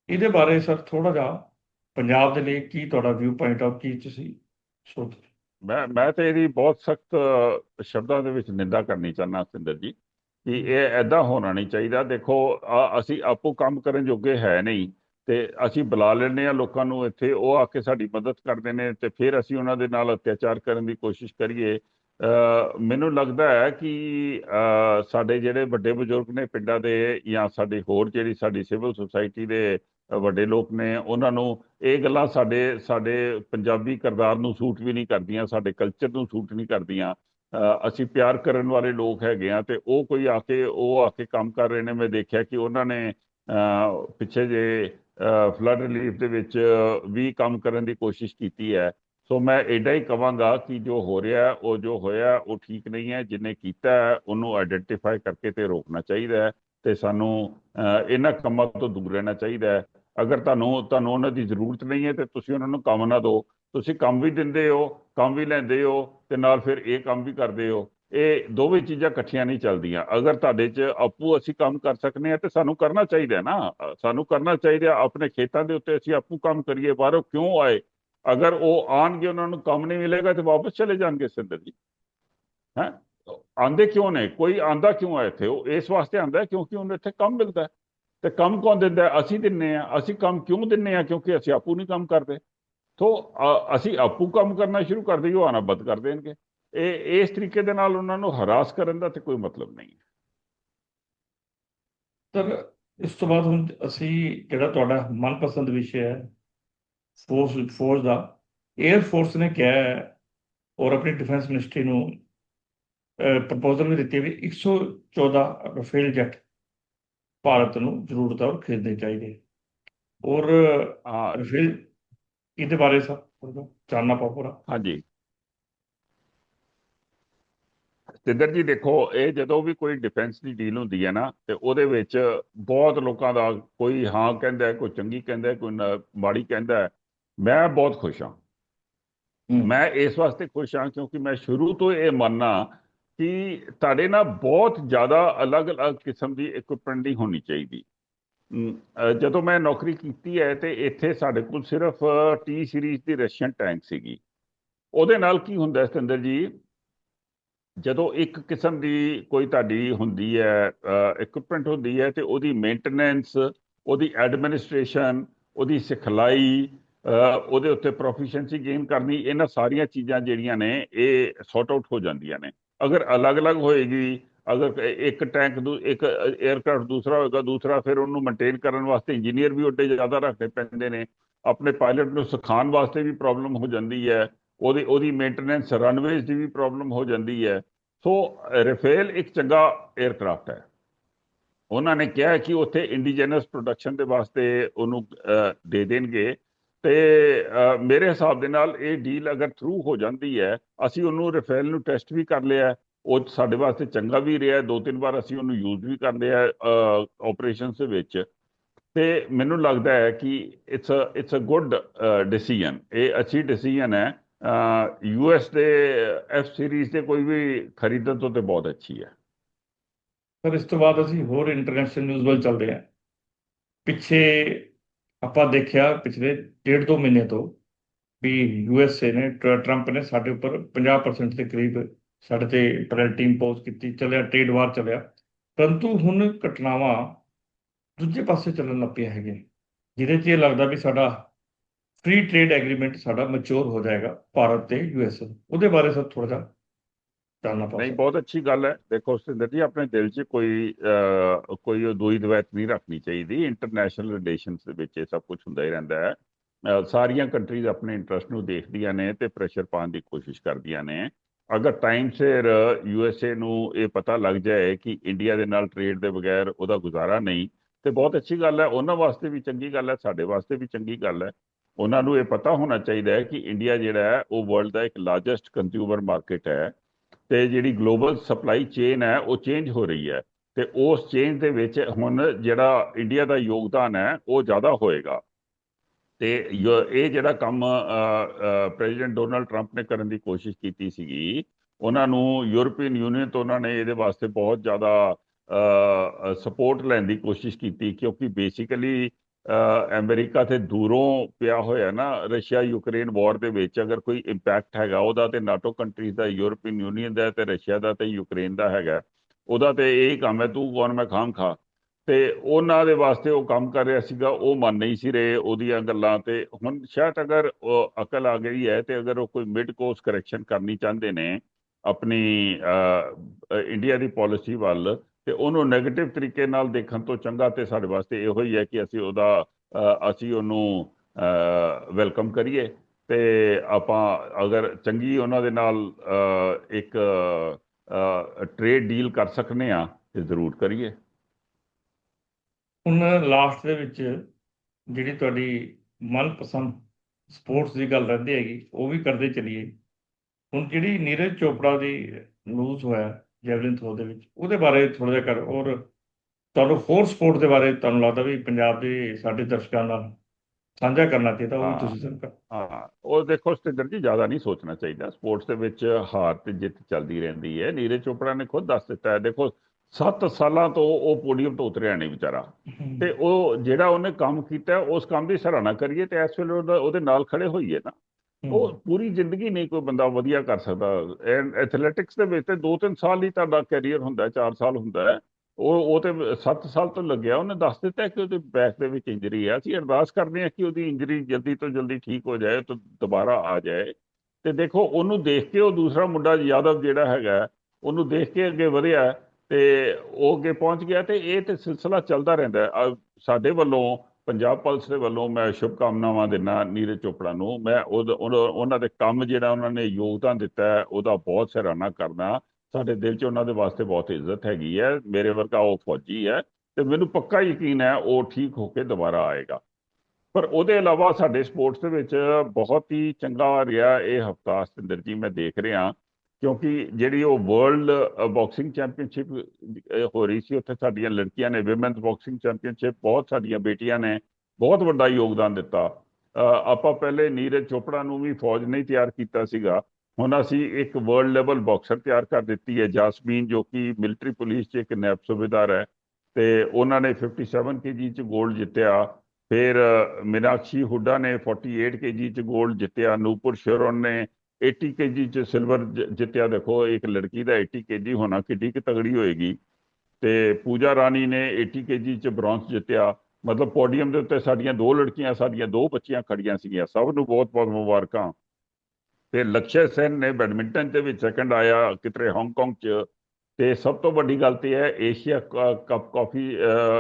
ਇਹਦੇ ਬਾਰੇ ਸਰ ਥੋੜਾ ਜਿਹਾ ਪੰਜਾਬ ਦੇ ਲਈ ਕੀ ਤੁਹਾਡਾ ਵਿਊ ਪੁਆਇੰਟ ਆਫ ਕੀ ਤੁਸੀਂ ਸੋਚ ਮੈਂ ਮੈਂ ਤੇ ਇਹਦੀ ਬਹੁਤ ਸਖਤ ਸ਼ਬਦਾਂ ਦੇ ਵਿੱਚ ਨਿੰਦਾ ਕਰਨੀ ਚਾਹੁੰਦਾ ਸਿੰਦਰ ਜੀ ਕਿ ਇਹ ਐਦਾਂ ਹੋਣਾ ਨਹੀਂ ਚਾਹੀਦਾ। ਦੇਖੋ, ਆ- ਅਸੀਂ ਆਪੋ ਕੰਮ ਕਰਨ ਜੋਗੇ ਹੈ ਨਹੀਂ ਤੇ ਅਸੀਂ ਬੁਲਾ ਲੈਂਦੇ ਆ ਲੋਕਾਂ ਨੂੰ ਇੱਥੇ, ਉਹ ਆ ਕੇ ਸਾਡੀ ਮਦਦ ਕਰਦੇ ਨੇ ਤੇ ਫਿਰ ਅਸੀਂ ਉਹਨਾਂ ਦੇ ਨਾਲ ਅਤਿਆਚਾਰ ਕਰਨ ਦੀ ਕੋਸ਼ਿਸ਼ ਕਰੀਏ। ਮੈਨੂੰ ਲੱਗਦਾ ਹੈ ਕਿ ਸਾਡੇ ਜਿਹੜੇ ਵੱਡੇ ਬਜ਼ੁਰਗ ਨੇ ਪਿੰਡਾਂ ਦੇ ਜਾਂ ਸਾਡੇ ਹੋਰ ਜਿਹੜੀ ਸਾਡੀ ਸਿਵਲ ਸੁਸਾਇਟੀ ਦੇ ਵੱਡੇ ਲੋਕ ਨੇ, ਉਹਨਾਂ ਨੂੰ ਇਹ ਗੱਲਾਂ ਸਾਡੇ ਸਾਡੇ ਪੰਜਾਬੀ ਕਿਰਦਾਰ ਨੂੰ ਸੂਟ ਵੀ ਨਹੀਂ ਕਰਦੀਆਂ, ਸਾਡੇ ਕਲਚਰ ਨੂੰ ਸੂਟ ਨਹੀਂ ਕਰਦੀਆਂ। ਅਸੀਂ ਪਿਆਰ ਕਰਨ ਵਾਲੇ ਲੋਕ ਹੈਗੇ ਆ ਤੇ ਉਹ ਕੋਈ ਆ ਕੇ, ਉਹ ਆ ਕੇ ਕੰਮ ਕਰ ਰਹੇ ਨੇ। ਮੈਂ ਦੇਖਿਆ ਕਿ ਉਹਨਾਂ ਨੇ ਪਿੱਛੇ ਜੇ ਫਲੱਡ ਰਿਲੀਫ ਦੇ ਵਿੱਚ ਵੀ ਕੰਮ ਕਰਨ ਦੀ ਕੋਸ਼ਿਸ਼ ਕੀਤੀ ਹੈ। ਸੋ ਮੈਂ ਐਡਾ ਹੀ ਕਵਾਂਗਾ ਕਿ ਜੋ ਹੋ ਰਿਹਾ ਉਹ ਜੋ ਹੋਇਆ ਉਹ ਠੀਕ ਨਹੀਂ ਹੈ ਜਿਹਨੇ ਕੀਤਾ ਹੈ, ਉਹਨੂੰ ਆਇਡੈਂਟੀਫਾਈ ਕਰਕੇ ਤੇ ਰੋਕਣਾ ਚਾਹੀਦਾ ਹੈ ਤੇ ਸਾਨੂੰ ਇਹਨਾਂ ਕੰਮਾਂ ਤੋਂ ਦੂਰ ਰਹਿਣਾ ਚਾਹੀਦਾ ਹੈ। ਅਗਰ ਤੁਹਾਨੂੰ ਤੁਹਾਨੂੰ ਉਹਨਾਂ ਦੀ ਜ਼ਰੂਰਤ ਨਹੀਂ ਹੈ ਤੇ ਤੁਸੀਂ ਉਹਨਾਂ ਨੂੰ ਕੰਮ ਨਾ ਦਿਓ। ਤੁਸੀਂ ਕੰਮ ਵੀ ਦਿੰਦੇ ਹੋ ਕੰਮ ਵੀ ਲੈਂਦੇ ਹੋ ਤੇ ਨਾਲ ਫਿਰ ਇਹ ਕੰਮ ਵੀ ਕਰਦੇ ਹੋ। ਇਹ ਦੋਵੇਂ ਚੀਜ਼ਾਂ ਇਕੱਠੀਆਂ ਨਹੀਂ ਚੱਲਦੀਆਂ। ਅਗਰ ਤੁਹਾਡੇ 'ਚ ਆਪੂ ਅਸੀਂ ਕੰਮ ਕਰ ਸਕਨੇ ਆ ਤੇ ਸਾਨੂੰ ਕਰਨਾ ਚਾਹੀਦਾ ਨਾ। ਸਾਨੂੰ ਕਰਨਾ ਚਾਹੀਦਾ ਆਪਣੇ ਖੇਤਾਂ ਦੇ ਉੱਤੇ ਅਸੀਂ ਆਪੂ ਕੰਮ ਕਰੀਏ ਬਾਹਰੋਂ ਕਿਉਂ ਆਏ? ਅਗਰ ਉਹ ਆਣਗੇ, ਉਹਨਾਂ ਨੂੰ ਕੰਮ ਨਹੀਂ ਮਿਲੇਗਾ ਤੇ ਵਾਪਸ ਚਲੇ ਜਾਣਗੇ ਸਿੰਦਰ ਜੀ ਹੈ? ਆਂਦੇ ਕਿਉਂ ਨੇ? ਕੋਈ ਆਂਦਾ ਕਿਉਂ ਹੈ ਇੱਥੇ? ਉਹ ਇਸ ਵਾਸਤੇ ਆਂਦਾ ਕਿਉਂਕਿ ਉਹਨੂੰ ਇੱਥੇ ਕੰਮ ਮਿਲਦਾ ਤੇ ਕੰਮ ਕੌਣ ਦਿੰਦਾ ਅਸੀਂ ਦਿੰਨੇ ਆ। ਅਸੀਂ ਕੰਮ ਕਿਉਂ ਦਿੰਨੇ ਆ? ਕਿਉਂਕਿ ਅਸੀਂ ਆਪੂ ਨਹੀਂ ਕੰਮ ਕਰਦੇ। ਤੋਂ ਅਸੀਂ ਆਪੂ ਕੰਮ ਕਰਨਾ ਸ਼ੁਰੂ ਕਰ ਦਈਏ, ਉਹ ਆਣਾ ਬੰਦ ਕਰ ਦੇਣਗੇ। ਇਹ, ਇਸ ਤਰੀਕੇ ਦੇ ਨਾਲ ਉਹਨਾਂ ਨੂੰ ਹਰਾਸ ਕਰਨ ਦਾ ਤੇ ਕੋਈ ਮਤਲਬ ਨਹੀਂ ਹੈ। ਸਰ ਇਸ ਤੋਂ ਬਾਅਦ ਹੁਣ ਅਸੀਂ ਜਿਹੜਾ ਤੁਹਾਡਾ ਮਨਪਸੰਦ ਵਿਸ਼ਾ ਹੈ ਫੋਰਸ ਫੋਰਸ ਦਾ 에ਅਰ ਫੋਰਸ ਨੇ ਕਿਹਾ ਹੈ ਔਰ ਆਪਣੀ ਡਿਫੈਂਸ ਮਿਨਿਸਟਰੀ ਨੂੰ ਪ੍ਰਪੋਜ਼ਲ ਵੀ ਦਿੱਤੀ ਵੀ 114 ਰਫੇਲ ਜੈਟ ਭਾਰਤ ਨੂੰ ਜ਼ਰੂਰਤ ਔਰ ਖਰੀਦਣੇ ਚਾਹੀਦੇ ਔਰ ਹਾਂ। ਰਫੇਲ ਇਹਦੇ ਬਾਰੇ ਜਾਣਨਾ ਪਾਓ ਪੂਰਾ। ਹਾਂਜੀ। ਸਤਿੰਦਰ ਜੀ ਦੇਖੋ ਇਹ ਜਦੋਂ ਵੀ ਕੋਈ ਡਿਫੈਂਸ ਦੀ ਡੀਲ ਹੁੰਦੀ ਹੈ ਨਾ ਤੇ ਉਹਦੇ ਵਿੱਚ ਬਹੁਤ ਲੋਕਾਂ ਦਾ ਕੋਈ ਹਾਂ ਕਹਿੰਦਾ ਕੋਈ ਚੰਗੀ ਕਹਿੰਦਾ ਕੋਈ ਮਾੜੀ ਕਹਿੰਦਾ। ਮੈਂ ਬਹੁਤ ਖੁਸ਼ ਹਾਂ। ਮੈਂ ਇਸ ਵਾਸਤੇ ਖੁਸ਼ ਹਾਂ ਕਿਉਂਕਿ ਮੈਂ ਸ਼ੁਰੂ ਤੋਂ ਇਹ ਮੰਨਣਾ ਕਿ ਤੁਹਾਡੇ ਨਾਲ ਬਹੁਤ ਜ਼ਿਆਦਾ ਅਲੱਗ-ਅਲੱਗ ਕਿਸਮ ਦੀ ਇਕਵਿਪਮੈਂਟ ਦੀ ਹੋਣੀ ਚਾਹੀਦੀ। ਜਦੋਂ ਮੈਂ ਨੌਕਰੀ ਕੀਤੀ ਹੈ ਤੇ ਇੱਥੇ ਸਾਡੇ ਕੋਲ ਸਿਰਫ ਟੀ ਸੀਰੀਜ਼ ਦੀ ਰਸ਼ੀਅਨ ਟੈਂਕ ਸੀਗੀ। ਉਹਦੇ ਨਾਲ ਕੀ ਹੁੰਦਾ ਸਤਿੰਦਰ ਜੀ ਜਦੋਂ ਇੱਕ ਕਿਸਮ ਦੀ ਕੋਈ ਤੁਹਾਡੀ ਹੁੰਦੀ ਹੈ ਇਕਵਿਪਮੈਂਟ ਹੁੰਦੀ ਹੈ ਤੇ ਉਹਦੀ ਮੇਨਟੇਨੈਂਸ ਉਹਦੀ ਐਡਮਿਨਿਸਟ੍ਰੇਸ਼ਨ ਉਹਦੀ ਸਿਖਲਾਈ ਉਹਦੇ ਉੱਤੇ ਪ੍ਰੋਫੀਸ਼ੀਐਂਸੀ ਗੇਨ ਕਰਨੀ, ਇਹਨਾਂ ਸਾਰੀਆਂ ਚੀਜ਼ਾਂ ਜਿਹੜੀਆਂ ਨੇ, ਇਹ ਸੌਟ ਆਊਟ ਹੋ ਜਾਂਦੀਆਂ ਨੇ। ਅਗਰ ਅਲੱਗ-ਅਲੱਗ ਹੋਏਗੀ, ਅਗਰ ਇੱਕ ਟੈਂਕ ਦੂ, ਇੱਕ 에ਅਰਕ੍ਰਾਫਟ ਦੂਸਰਾ ਹੋਏਗਾ, ਦੂਸਰਾ ਫਿਰ ਉਹਨੂੰ ਮੇਨਟੇਨ ਕਰਨ ਵਾਸਤੇ ਇੰਜੀਨੀਅਰ ਵੀ ਉੱਡੇ ਜ਼ਿਆਦਾ ਰੱਖਣੇ ਪੈਂਦੇ ਨੇ। ਆਪਣੇ ਪਾਇਲਟ ਨੂੰ ਸਿਖਾਉਣ ਵਾਸਤੇ ਵੀ ਪ੍ਰੋਬਲਮ ਹੋ ਜਾਂਦੀ ਹੈ। ਉਹਦੀ ਉਹਦੀ ਮੇਨਟੇਨੈਂਸ ਰਨਵੇਜ਼ ਦੀ ਵੀ ਪ੍ਰੋਬਲਮ ਹੋ ਜਾਂਦੀ ਹੈ। ਸੋ ਰਫੇਲ ਇੱਕ ਚੰਗਾ 에ਅਰਕ੍ਰਾਫਟ ਹੈ। ਉਹਨਾਂ ਨੇ ਕਿਹਾ ਕਿ ਉੱਥੇ ਇੰਡੀਜੀਨਸ ਪ੍ਰੋਡਕਸ਼ਨ ਦੇ ਵਾਸਤੇ ਉਹਨੂੰ ਦੇ ਦੇਣਗੇ। ਤੇ ਮੇਰੇ ਹਿਸਾਬ ਦੇ ਨਾਲ ਇਹ ਡੀਲ ਅਗਰ ਥਰੂ ਹੋ ਜਾਂਦੀ ਹੈ, ਅਸੀਂ ਉਹਨੂੰ ਰਫੇਲ ਨੂੰ ਟੈਸਟ ਵੀ ਕਰ ਲਿਆ ਉਹ ਸਾਡੇ ਵਾਸਤੇ ਚੰਗਾ ਵੀ ਰਿਹਾ ਦੋ ਤਿੰਨ ਵਾਰ ਅਸੀਂ ਉਹਨੂੰ ਯੂਜ਼ ਵੀ ਕਰਦੇ ਲਿਆ ਆਪਰੇਸ਼ਨਸ ਦੇ ਵਿੱਚ। ਤੇ ਮੈਨੂੰ ਲੱਗਦਾ ਹੈ ਕਿ it's a it's a good decision ਇਹ ਅੱਛੀ ਡਿਸੀਜਨ ਹੈ। ਯੂਐਸ ਦੇ ਐਫ ਸੀਰੀਜ਼ ਤੇ ਕੋਈ ਵੀ ਖਰੀਦਣ ਤੋਂ ਤੇ ਬਹੁਤ ਅੱਛੀ ਹੈ। ਪਰ ਇਸ ਤੋਂ ਬਾਅਦ ਅਸੀਂ ਹੋਰ ਇੰਟਰਨੈਸ਼ਨਲ ਨਿਊਜ਼ ਵੱਲ ਚੱਲਦੇ ਹਾਂ। ਪਿੱਛੇ ਆਪਾਂ ਦੇਖਿਆ ਪਿਛਲੇ ਡੇਢ ਦੋ ਮਹੀਨੇ ਤੋਂ ਵੀ ਯੂਐਸਏ ਨੇ ਟਰੰਪ ਨੇ ਸਾਡੇ ਉੱਪਰ 50% ਦੇ ਕਰੀਬ ਸਾਡੇ ਤੇ ਪੈਨਲਟੀ ਇੰਪੋਜ਼ ਕੀਤੀ, ਚੱਲਿਆ ਟ੍ਰੇਡ ਵਾਰ ਚੱਲਿਆ। ਪਰੰਤੂ ਹੁਣ ਘਟਨਾਵਾਂ ਦੂਜੇ ਪਾਸੇ ਚੱਲਣ ਲੱਗ ਪਈਆਂ ਹੈਗੀਆਂ, ਜਿਹਦੇ 'ਚ ਇਹ ਲੱਗਦਾ ਵੀ ਸਾਡਾ ਫ੍ਰੀ ਟ੍ਰੇਡ ਐਗਰੀਮੈਂਟ ਸਾਡਾ ਮੈਚੁਰ ਹੋ ਜਾਏਗਾ, ਭਾਰਤ ਤੇ ਯੂਐਸ ਉਹਦੇ ਬਾਰੇ ਸਰ ਥੋੜਾ ਜਿਹਾ ਜਾਣਨਾ ਨਹੀਂ ਪਾਉਂਦਾ ਬਹੁਤ ਅੱਛੀ ਗੱਲ ਹੈ। ਦੇਖੋ ਸਤਿੰਦਰ ਜੀ ਆਪਣੇ ਦਿਲ 'ਚ ਕੋਈ ਕੋਈ ਦੋਈ ਦਵੈਤ ਨਹੀਂ ਰੱਖਣੀ ਚਾਹੀਦੀ। ਇੰਟਰਨੈਸ਼ਨਲ ਰਿਲੇਸ਼ਨਸ ਦੇ ਵਿੱਚ ਇਹ ਸਭ ਕੁਝ ਹੁੰਦਾ ਹੀ ਰਹਿੰਦਾ ਹੈ। ਸਾਰੀਆਂ ਕੰਟਰੀਜ਼ ਆਪਣੇ ਇੰਟਰਸਟ ਨੂੰ ਦੇਖਦੀਆਂ ਨੇ ਤੇ ਪ੍ਰੈਸ਼ਰ ਪਾਉਣ ਦੀ ਕੋਸ਼ਿਸ਼ ਕਰਦੀਆਂ ਨੇ। ਅਗਰ ਟਾਈਮ ਸਿਰ ਯੂਐਸਏ ਨੂੰ ਇਹ ਪਤਾ ਲੱਗ ਜਾਏ ਕਿ ਇੰਡੀਆ ਦੇ ਨਾਲ ਟ੍ਰੇਡ ਦੇ ਬਗੈਰ ਉਹਦਾ ਗੁਜ਼ਾਰਾ ਨਹੀਂ ਤੇ ਬਹੁਤ ਅੱਛੀ ਗੱਲ ਹੈ। ਉਹਨਾਂ ਵਾਸਤੇ ਵੀ ਚੰਗੀ ਗੱਲ ਹੈ ਸਾਡੇ ਵਾਸਤੇ ਵੀ ਚੰਗੀ ਗੱਲ ਹੈ। ਉਹਨਾਂ ਨੂੰ ਇਹ ਪਤਾ ਹੋਣਾ ਚਾਹੀਦਾ ਹੈ ਕਿ ਇੰਡੀਆ ਜਿਹੜਾ ਹੈ ਉਹ ਵਰਲਡ ਦਾ ਇੱਕ ਲਾਰਜੈਸਟ ਕੰਜ਼ਿਊਮਰ ਮਾਰਕੀਟ ਹੈ। ਤੇ ਜਿਹੜੀ ਗਲੋਬਲ ਸਪਲਾਈ ਚੇਨ ਹੈ, ਉਹ ਚੇਂਜ ਹੋ ਰਹੀ ਹੈ। ਤੇ ਉਸ ਚੇਂਜ ਦੇ ਵਿੱਚ ਹੁਣ ਜਿਹੜਾ ਇੰਡੀਆ ਦਾ ਯੋਗਦਾਨ ਹੈ, ਉਹ ਜ਼ਿਆਦਾ ਹੋਏਗਾ। ਤੇ ਯੋ- ਇਹ ਜਿਹੜਾ ਕੰਮ ਪ੍ਰੈਜ਼ੀਡੈਂਟ ਡੋਨਲਡ ਟਰੰਪ ਨੇ ਕਰਨ ਦੀ ਕੋਸ਼ਿਸ਼ ਕੀਤੀ ਸੀਗੀ, ਉਹਨਾਂ ਨੂੰ ਯੂਰਪੀਅਨ ਯੂਨੀਅਨ ਤੋਂ ਉਹਨਾਂ ਨੇ ਇਹਦੇ ਵਾਸਤੇ ਬਹੁਤ ਜ਼ਿਆਦਾ ਸਪੋਰਟ ਲੈਣ ਦੀ ਕੋਸ਼ਿਸ਼ ਕੀਤੀ, ਕਿਉਂਕਿ ਬੇਸਿਕਲੀ ਅਮਰੀਕਾ ਤੇ ਦੂਰੋਂ ਪਿਆ ਹੋਇਆ ਨਾ ਰਸ਼ੀਆ ਯੂਕਰੇਨ ਵਾਰ ਦੇ ਵਿੱਚ ਅਗਰ ਕੋਈ ਇੰਪੈਕਟ ਹੈਗਾ, ਉਹਦਾ ਤੇ ਨਾਟੋ ਕੰਟਰੀਜ਼ ਦਾ ਯੂਰਪੀਅਨ ਯੂਨੀਅਨ ਦਾ ਤੇ ਰਸ਼ੀਆ ਦਾ ਤੇ ਯੂਕਰੇਨ ਦਾ ਹੈਗਾ। ਉਹਦਾ ਤੇ ਇਹ ਕੰਮ ਹੈ, ਤੂੰ ਕੌਣ, ਮੈਂ ਖਾਮ ਖਾ। ਤੇ ਉਹਨਾਂ ਦੇ ਵਾਸਤੇ ਉਹ ਕੰਮ ਕਰ ਰਿਹਾ ਸੀਗਾ, ਉਹ ਮੰਨ ਨਹੀਂ ਸੀ ਰਹੇ ਉਹਦੀਆਂ ਗੱਲਾਂ ਤੇ ਹੁਣ ਸ਼ਾਇਦ ਅਗਰ ਅਕਲ ਆ ਗਈ ਹੈ ਤੇ ਅਗਰ ਉਹ ਕੋਈ ਮਿਡ ਕੋਰਸ ਕਰੈਕਸ਼ਨ ਕਰਨੀ ਚਾਹੁੰਦੇ ਨੇ, ਆਪਣੀ ਇੰਡੀਆ ਦੀ ਪਾਲਿਸੀ ਵੱਲ ਤੇ ਉਹਨੂੰ 네ਗੇਟਿਵ ਤਰੀਕੇ ਨਾਲ ਦੇਖਣ ਤੋਂ ਚੰਗਾ ਤੇ ਸਾਡੇ ਵਾਸਤੇ ਇਹੋ ਹੀ ਹੈ ਕਿ ਅਸੀਂ ਉਹਦਾ ਅਸੀਂ ਉਹਨੂੰ ਵੈਲਕਮ ਕਰੀਏ ਤੇ ਆਪਾਂ ਅਗਰ ਚੰਗੀ ਉਹਨਾਂ ਦੇ ਨਾਲ ਇੱਕ ਟ੍ਰੇਡ ਡੀਲ ਕਰ ਸਕਨੇ ਆ, ਤੇ ਜ਼ਰੂਰ ਕਰੀਏ। ਹੁਣ ਲਾਸਟ ਦੇ ਵਿੱਚ ਜਿਹੜੀ ਤੁਹਾਡੀ ਮਨਪਸੰਦ ਸਪੋਰਟਸ ਦੀ ਗੱਲ ਰਹਿੰਦੀ ਹੈਗੀ, ਉਹ ਵੀ ਕਰਦੇ ਚਲੀਏ। ਹੁਣ ਜਿਹੜੀ ਨੀਰਜ ਚੋਪੜਾ ਦੀ ਨਿਊਜ਼ ਹੋਇਆ ਜੈਵਲਿਨ ਥਰੋ ਦੇ ਵਿੱਚ। ਉਹਦੇ ਬਾਰੇ ਥੋੜਾ ਜਿਹਾ ਕਰ ਔਰ ਤੁਹਾਨੂੰ ਹੋਰ ਸਪੋਰਟ ਦੇ ਬਾਰੇ ਤੁਹਾਨੂੰ ਲੱਗਦਾ ਵੀ ਪੰਜਾਬ ਦੇ ਸਾਡੇ ਦਰਸ਼ਕਾਂ ਨਾਲ ਸਾਂਝਾ ਕਰਨਾ ਚਾਹੀਦਾ ਉਹ ਵੀ। ਤੁਸੀਂ ਸਰ ਹਾਂ। ਉਹ ਦੇਖੋ ਸਤਿੰਦਰ ਜੀ ਜ਼ਿਆਦਾ ਨਹੀਂ ਸੋਚਣਾ ਚਾਹੀਦਾ। ਸਪੋਰਟਸ ਦੇ ਵਿੱਚ ਹਾਰ ਤੇ ਜਿੱਤ ਚੱਲਦੀ ਰਹਿੰਦੀ ਹੈ। ਨੀਰਜ ਚੋਪੜਾ ਨੇ ਖੁਦ ਦੱਸ ਦਿੱਤਾ ਹੈ ਦੇਖੋ 7 ਸਾਲਾਂ ਤੋਂ ਉਹ ਪੋਡੀਅਮ ਤੋਂ ਉਤਰਿਆ ਨਹੀਂ ਵਿਚਾਰਾ। ਤੇ ਉਹ ਜਿਹੜਾ ਉਹਨੇ ਕੰਮ ਕੀਤਾ ਉਸ ਕੰਮ ਦੀ ਸਰਾਹਨਾ ਕਰੀਏ ਤੇ ਇਸ ਵੇਲੇ ਉਹਦਾ- ਉਹਦੇ ਨਾਲ ਖੜੇ ਹੋਈਏ ਨਾ। ਉਹ ਪੂਰੀ ਜ਼ਿੰਦਗੀ ਨਹੀਂ ਕੋਈ ਬੰਦਾ ਵਧੀਆ ਕਰ ਸਕਦਾ। ਐਥਲੈਟਿਕਸ ਦੇ ਵਿੱਚ ਤੇ 2-3 ਸਾਲ ਹੀ ਤੁਹਾਡਾ ਕੈਰੀਅਰ ਹੁੰਦਾ 4 ਸਾਲ ਹੁੰਦਾ ਹੈ। ਉਹ ਉਹ ਤੇ 7 ਸਾਲ ਤੋਂ ਲੱਗਿਆ, ਉਹਨੇ ਦੱਸ ਦਿੱਤਾ ਕਿ ਉਹਦੇ ਬੈਕ ਦੇ ਵਿੱਚ ਇੰਜਰੀ ਹੈ। ਅਸੀਂ ਅਰਦਾਸ ਕਰਦੇ ਹਾਂ ਕਿ ਉਹਦੀ ਇੰਜਰੀ ਜਲਦੀ ਤੋਂ ਜਲਦੀ ਠੀਕ ਹੋ ਜਾਏ ਤੇ ਦੁਬਾਰਾ ਆ ਜਾਏ। ਤੇ ਦੇਖੋ, ਉਹਨੂੰ ਦੇਖ ਕੇ ਉਹ ਦੂਸਰਾ ਮੁੰਡਾ ਯਾਦਵ ਜਿਹੜਾ ਹੈਗਾ, ਉਹਨੂੰ ਦੇਖ ਕੇ ਅੱਗੇ ਵਧਿਆ ਤੇ ਉਹ ਅੱਗੇ ਪਹੁੰਚ ਗਿਆ ਤੇ ਇਹ ਤੇ ਸਿਲਸਿਲਾ ਚੱਲਦਾ ਰਹਿੰਦਾ ਸਾਡੇ ਵੱਲੋਂ ਪੰਜਾਬ ਪੁਲਿਸ ਦੇ ਵੱਲੋਂ ਮੈਂ ਸ਼ੁਭ ਕਾਮਨਾਵਾਂ ਦਿੰਦਾ ਨੀਰਜ ਚੋਪੜਾ ਨੂੰ। ਮੈਂ ਉਹਦਾ- ਉਹਨਾਂ ਦੇ ਕੰਮ ਜਿਹੜਾ ਉਹਨਾਂ ਨੇ ਯੋਗਦਾਨ ਦਿੱਤਾ ਹੈ, ਉਹਦਾ ਬਹੁਤ ਸਰਾਹਨਾ ਕਰਦਾ। ਸਾਡੇ ਦਿਲ 'ਚ ਉਹਨਾਂ ਦੇ ਵਾਸਤੇ ਬਹੁਤ ਇੱਜ਼ਤ ਹੈਗੀ ਹੈ। ਮੇਰੇ ਵਰਗਾ ਉਹ ਫੌਜੀ ਹੈ ਤੇ ਮੈਨੂੰ ਪੱਕਾ ਯਕੀਨ ਹੈ ਉਹ ਠੀਕ ਹੋ ਕੇ ਦੁਬਾਰਾ ਆਏਗਾ। ਪਰ ਉਹਦੇ ਇਲਾਵਾ ਸਾਡੇ ਸਪੋਰਟਸ ਦੇ ਵਿੱਚ ਬਹੁਤ ਹੀ ਚੰਗਾ ਰਿਹਾ ਇਹ ਹਫਤਾ। ਸਤਿੰਦਰ ਜੀ, ਮੈਂ ਦੇਖ ਰਿਹਾ ਕਿਉਂਕਿ ਜਿਹੜੀ ਉਹ ਵਰਲਡ ਬਾਕਸਿੰਗ ਚੈਂਪੀਅਨਸ਼ਿਪ ਹੋ ਰਹੀ ਸੀ ਉੱਥੇ ਸਾਡੀਆਂ ਲੜਕੀਆਂ ਨੇ ਵਿਮਨਸ ਬਾਕਸਿੰਗ ਚੈਂਪੀਅਨਸ਼ਿਪ ਬਹੁਤ ਸਾਡੀਆਂ ਬੇਟੀਆਂ ਨੇ ਬਹੁਤ ਵੱਡਾ ਯੋਗਦਾਨ ਦਿੱਤਾ। ਆਪਾਂ ਪਹਿਲੇ ਨੀਰਜ ਚੋਪੜਾ ਨੂੰ ਵੀ ਫੌਜ ਨਹੀਂ ਤਿਆਰ ਕੀਤਾ ਸੀਗਾ। ਹੁਣ ਅਸੀਂ ਇੱਕ ਵਰਲਡ ਲੈਵਲ ਬਾਕਸਰ ਤਿਆਰ ਕਰ ਦਿੱਤੀ ਹੈ ਜਾਸਮੀਨ ਜੋ ਕਿ ਮਿਲਟਰੀ ਪੁਲਿਸ 'ਚ ਇੱਕ ਨੈਬ ਸੂਬੇਦਾਰ ਹੈ। ਤੇ ਉਹਨਾਂ ਨੇ 57 ਕੇਜੀ 'ਚ 골ਡ ਜਿੱਤਿਆ। ਫਿਰ ਅ, ਮੀਨਾਕਸ਼ੀ ਹੁੱਡਾ ਨੇ 48 ਕੇਜੀ 'ਚ 골ਡ ਜਿੱਤਿਆ। ਨੂਪੁਰ ਸ਼ਰੋਨ ਨੇ 80 ਕੇਜੀ 'ਚ ਸਿਲਵਰ ਜਿੱਤਿਆ ਦੇਖੋ, ਇੱਕ ਲੜਕੀ ਦਾ 80 ਕੇਜੀ ਹੋਣਾ ਕਿੱਡੀ ਕਿ ਤਗੜੀ ਹੋਏਗੀ। ਤੇ ਪੂਜਾ ਰਾਣੀ ਨੇ 80 ਕੇਜੀ 'ਚ ਬ੍ਰੌਂਜ਼ ਜਿੱਤਿਆ। ਮਤਲਬ ਪੋਡੀਅਮ ਦੇ ਉੱਤੇ ਸਾਡੀਆਂ ਦੋ ਲੜਕੀਆਂ, ਸਾਡੀਆਂ ਦੋ ਬੱਚੀਆਂ ਖੜੀਆਂ ਸੀਗੀਆਂ। ਸਭ ਨੂੰ ਬਹੁਤ-ਬਹੁਤ ਮੁਬਾਰਕਾਂ। ਤੇ ਲਕਸ਼ਯ ਸੈਨ ਨੇ ਬੈਡਮਿੰਟਨ ਦੇ ਵਿੱਚ ਸੈਕੰਡ ਆਇਆ ਕਿਤਰੇ ਹਾਂਗਕਾਂਗ 'ਚ। ਤੇ ਸਭ ਤੋਂ ਵੱਡੀ ਗੱਲ ਤੇ ਹੈ ਏਸ਼ੀਆ ਕ- ਕੱਪ ਕਾਫੀ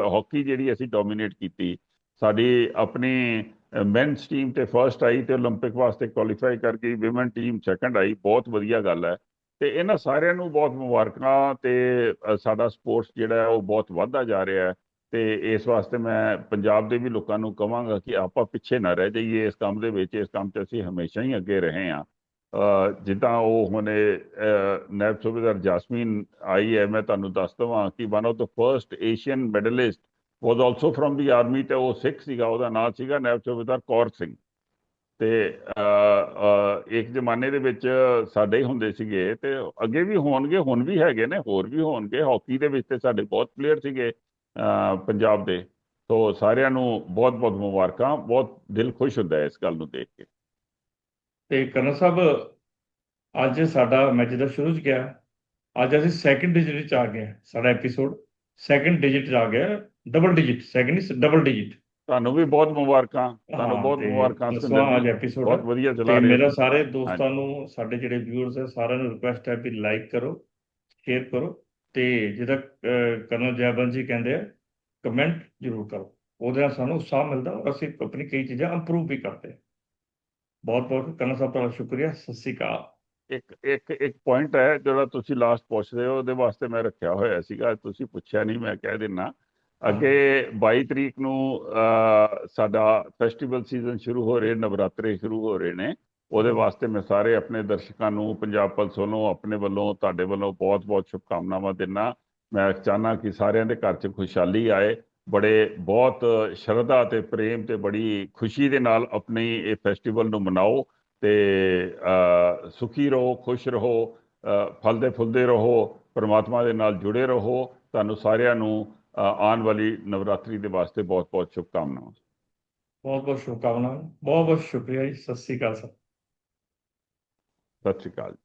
ਹਾਕੀ ਜਿਹੜੀ ਅਸੀਂ ਡੋਮੀਨੇਟ ਕੀਤੀ। ਸਾਡੀ ਆਪਣੀ ਮੈਨਸ ਟੀਮ ਤੇ ਫਰਸਟ ਆਈ ਤੇ 올림픽 ਵਾਸਤੇ ਕੁਆਲੀਫਾਈ ਕਰ ਗਈ ਔਮਨ ਟੀਮ ਸੈਕੰਡ ਆਈ ਬਹੁਤ ਵਧੀਆ ਗੱਲ ਹੈ ਤੇ ਇਹਨਾਂ ਸਾਰਿਆਂ ਨੂੰ ਬਹੁਤ ਮੁਬਾਰਕਾਂ ਤੇ ਅ, ਸਾਡਾ ਸਪੋਰਟਸ ਜਿਹੜਾ ਹੈ ਉਹ ਬਹੁਤ ਵੱਧਦਾ ਜਾ ਰਿਹਾ ਹੈ ਤੇ ਇਸ ਵਾਸਤੇ ਮੈਂ ਪੰਜਾਬ ਦੇ ਵੀ ਲੋਕਾਂ ਨੂੰ ਕਹਾਂਗਾ ਕਿ ਆਪਾਂ ਪਿੱਛੇ ਨਾ ਰਹਿ ਜਾਈਏ ਇਸ ਕੰਮ ਦੇ ਵਿੱਚ ਇਸ ਕੰਮ 'ਚ ਅਸੀਂ ਹਮੇਸ਼ਾ ਹੀ ਅੱਗੇ ਰਹੇ ਹਾਂ ਅ, ਜਿੱਦਾਂ ਉਹ ਹੁਣੇ ਨੈਬ ਸੂਬੇਦਾਰ ਜਾਸਮੀਨ ਆਈ ਹੈ ਮੈਂ ਤੁਹਾਨੂੰ ਦੱਸ ਦਵਾਂ ਕਿ one of the first Asian medalist was also from the army ਤੇ ਉਹ ਸਿੱਖ ਸੀਗਾ, ਉਹਦਾ ਨਾਮ ਸੀਗਾ ਨੈਬ ਸੂਬੇਦਾਰ ਕੌਰ ਸਿੰਘ। ਤੇ ਇੱਕ ਜ਼ਮਾਨੇ ਦੇ ਵਿੱਚ ਸਾਡੇ ਹੀ ਹੁੰਦੇ ਸੀਗੇ, ਤੇ ਅੱਗੇ ਵੀ ਹੋਣਗੇ, ਹੁਣ ਵੀ ਹੈਗੇ ਨੇ, ਹੋਰ ਵੀ ਹੋਣਗੇ। ਹਾਕੀ ਦੇ ਵਿੱਚ ਤੇ ਸਾਡੇ ਬਹੁਤ ਪਲੇਅਰ ਸੀਗੇ ਪੰਜਾਬ ਦੇ। ਤੋਂ ਸਾਰਿਆਂ ਨੂੰ ਬਹੁਤ ਬਹੁਤ ਮੁਬਾਰਕਾਂ, ਬਹੁਤ ਦਿਲ ਖੁਸ਼ ਹੁੰਦਾ ਹੈ ਇਸ ਗੱਲ ਨੂੰ ਦੇਖ ਕੇ। ਤੇ ਕਰਨ ਸਾਹਿਬ, ਅੱਜ ਸਾਡਾ ਮੈਚ ਦਾ ਸ਼ੁਰੂ ਚ ਗਿਆ, ਅੱਜ ਅਸੀਂ ਸੈਕਿੰਡ ਡਿਜਿਟ ਚ ਆ ਗਏ ਸਾਡਾ ਐਪੀਸੋਡ ਸੈਕਿੰਡ ਡਿਜਿਟ ਚ ਆ ਗਿਆ। ਡਬਲ ਡਿਜਿਟ ਸੈਕਿੰਡ ਇਸ ਡਬਲ ਡਿਜਿਟ ਤੁਹਾਨੂੰ ਵੀ ਬਹੁਤ ਮੁਬਾਰਕਾਂ ਤੁਹਾਨੂੰ ਬਹੁਤ ਮੁਬਾਰਕਾਂ ਅੱਜ ਐਪੀਸੋਡ ਬਹੁਤ ਵਧੀਆ ਚਲਾ ਰਹੇ ਮੇਰਾ। ਸਾਰੇ ਦੋਸਤਾਂ ਨੂੰ ਸਾਡੇ ਜਿਹੜੇ ਵਿਊਅਰਸ ਹੈ ਸਾਰਿਆਂ ਨੂੰ ਰਿਕੁਐਸਟ ਹੈ ਵੀ ਲਾਈਕ ਕਰੋ ਸ਼ੇਅਰ ਕਰੋ ਤੇ ਅਹ, ਕਰਨਲ ਜੈਬਲ ਜੀ ਕਹਿੰਦੇ ਆ ਕਮੈਂਟ ਜ਼ਰੂਰ ਕਰੋ। ਉਹਦੇ ਨਾਲ ਸਾਨੂੰ ਉਤਸ਼ਾਹ ਮਿਲਦਾ ਔਰ ਅਸੀਂ ਆਪਣੀ ਕਈ ਚੀਜ਼ਾਂ ਇੰਪਰੂਵ ਵੀ ਕਰਦੇ ਬਹੁਤ ਬਹੁਤ ਕਰਨਲ ਸਾਹਿਬ ਤੁਹਾਡਾ ਸ਼ੁਕਰੀਆ ਸਤਿ ਸ੍ਰੀ ਅਕਾਲ। ਇੱਕ ਇੱਕ ਇੱਕ ਪੁਆਇੰਟ ਹੈ ਜਿਹੜਾ ਤੁਸੀਂ ਲਾਸਟ ਪੁੱਛਦੇ ਹੋ ਉਹਦੇ ਵਾਸਤੇ ਮੈਂ ਰੱਖਿਆ ਹੋਇਆ ਸੀਗਾ ਤੁਸੀਂ ਪੁੱਛਿਆ ਨਹੀਂ ਮੈਂ ਕਹਿ ਦਿੰਨਾ। ਅੱਗੇ 22 ਤਰੀਕ ਨੂੰ ਸਾਡਾ ਫੈਸਟੀਵਲ ਸੀਜ਼ਨ ਸ਼ੁਰੂ ਹੋ ਰਹੇ ਨਵਰਾਤਰੇ ਸ਼ੁਰੂ ਹੋ ਰਹੇ ਨੇ। ਉਹਦੇ ਵਾਸਤੇ ਮੈਂ ਸਾਰੇ ਆਪਣੇ ਦਰਸ਼ਕਾਂ ਨੂੰ ਪੰਜਾਬ ਪੁਲਿਸ ਵੱਲੋਂ ਆਪਣੇ ਵੱਲੋਂ ਤੁਹਾਡੇ ਵੱਲੋਂ ਬਹੁਤ-ਬਹੁਤ ਸ਼ੁਭਕਾਮਨਾਵਾਂ ਦਿੰਦਾ ਮੈਂ ਚਾਹਨਾ ਕਿ ਸਾਰਿਆਂ ਦੇ ਘਰ 'ਚ ਖੁਸ਼ਹਾਲੀ ਆਏ ਬੜੇ ਬਹੁਤ ਸ਼ਰਧਾ ਤੇ ਪ੍ਰੇਮ ਤੇ ਬੜੀ ਖੁਸ਼ੀ ਦੇ ਨਾਲ ਆਪਣੀ ਇਹ ਫੈਸਟੀਵਲ ਨੂੰ ਮਨਾਓ ਤੇ ਸੁਖੀ ਰਹੋ ਖੁਸ਼ ਰਹੋ ਫਲਦੇ ਫੁੱਲਦੇ ਰਹੋ ਪਰਮਾਤਮਾ ਦੇ ਨਾਲ ਜੁੜੇ ਰਹੋ। ਤੁਹਾਨੂੰ ਸਾਰਿਆਂ ਨੂੰ ਆਉਣ ਵਾਲੀ ਨਵਰਾਤਰੀ ਦੇ ਵਾਸਤੇ ਬਹੁਤ-ਬਹੁਤ ਸ਼ੁਭਕਾਮਨਾਵਾਂ। ਬਹੁਤ ਬਹੁਤ ਸ਼ੁਭਕਾਮਨਾਵਾਂ। ਬਹੁਤ ਬਹੁਤ ਸ਼ੁਕਰੀਆ ਜੀ। ਸਤਿ ਸ੍ਰੀ ਅਕਾਲ ਸਰ। ਸਤਿ ਸ਼੍ਰੀ ਅਕਾਲ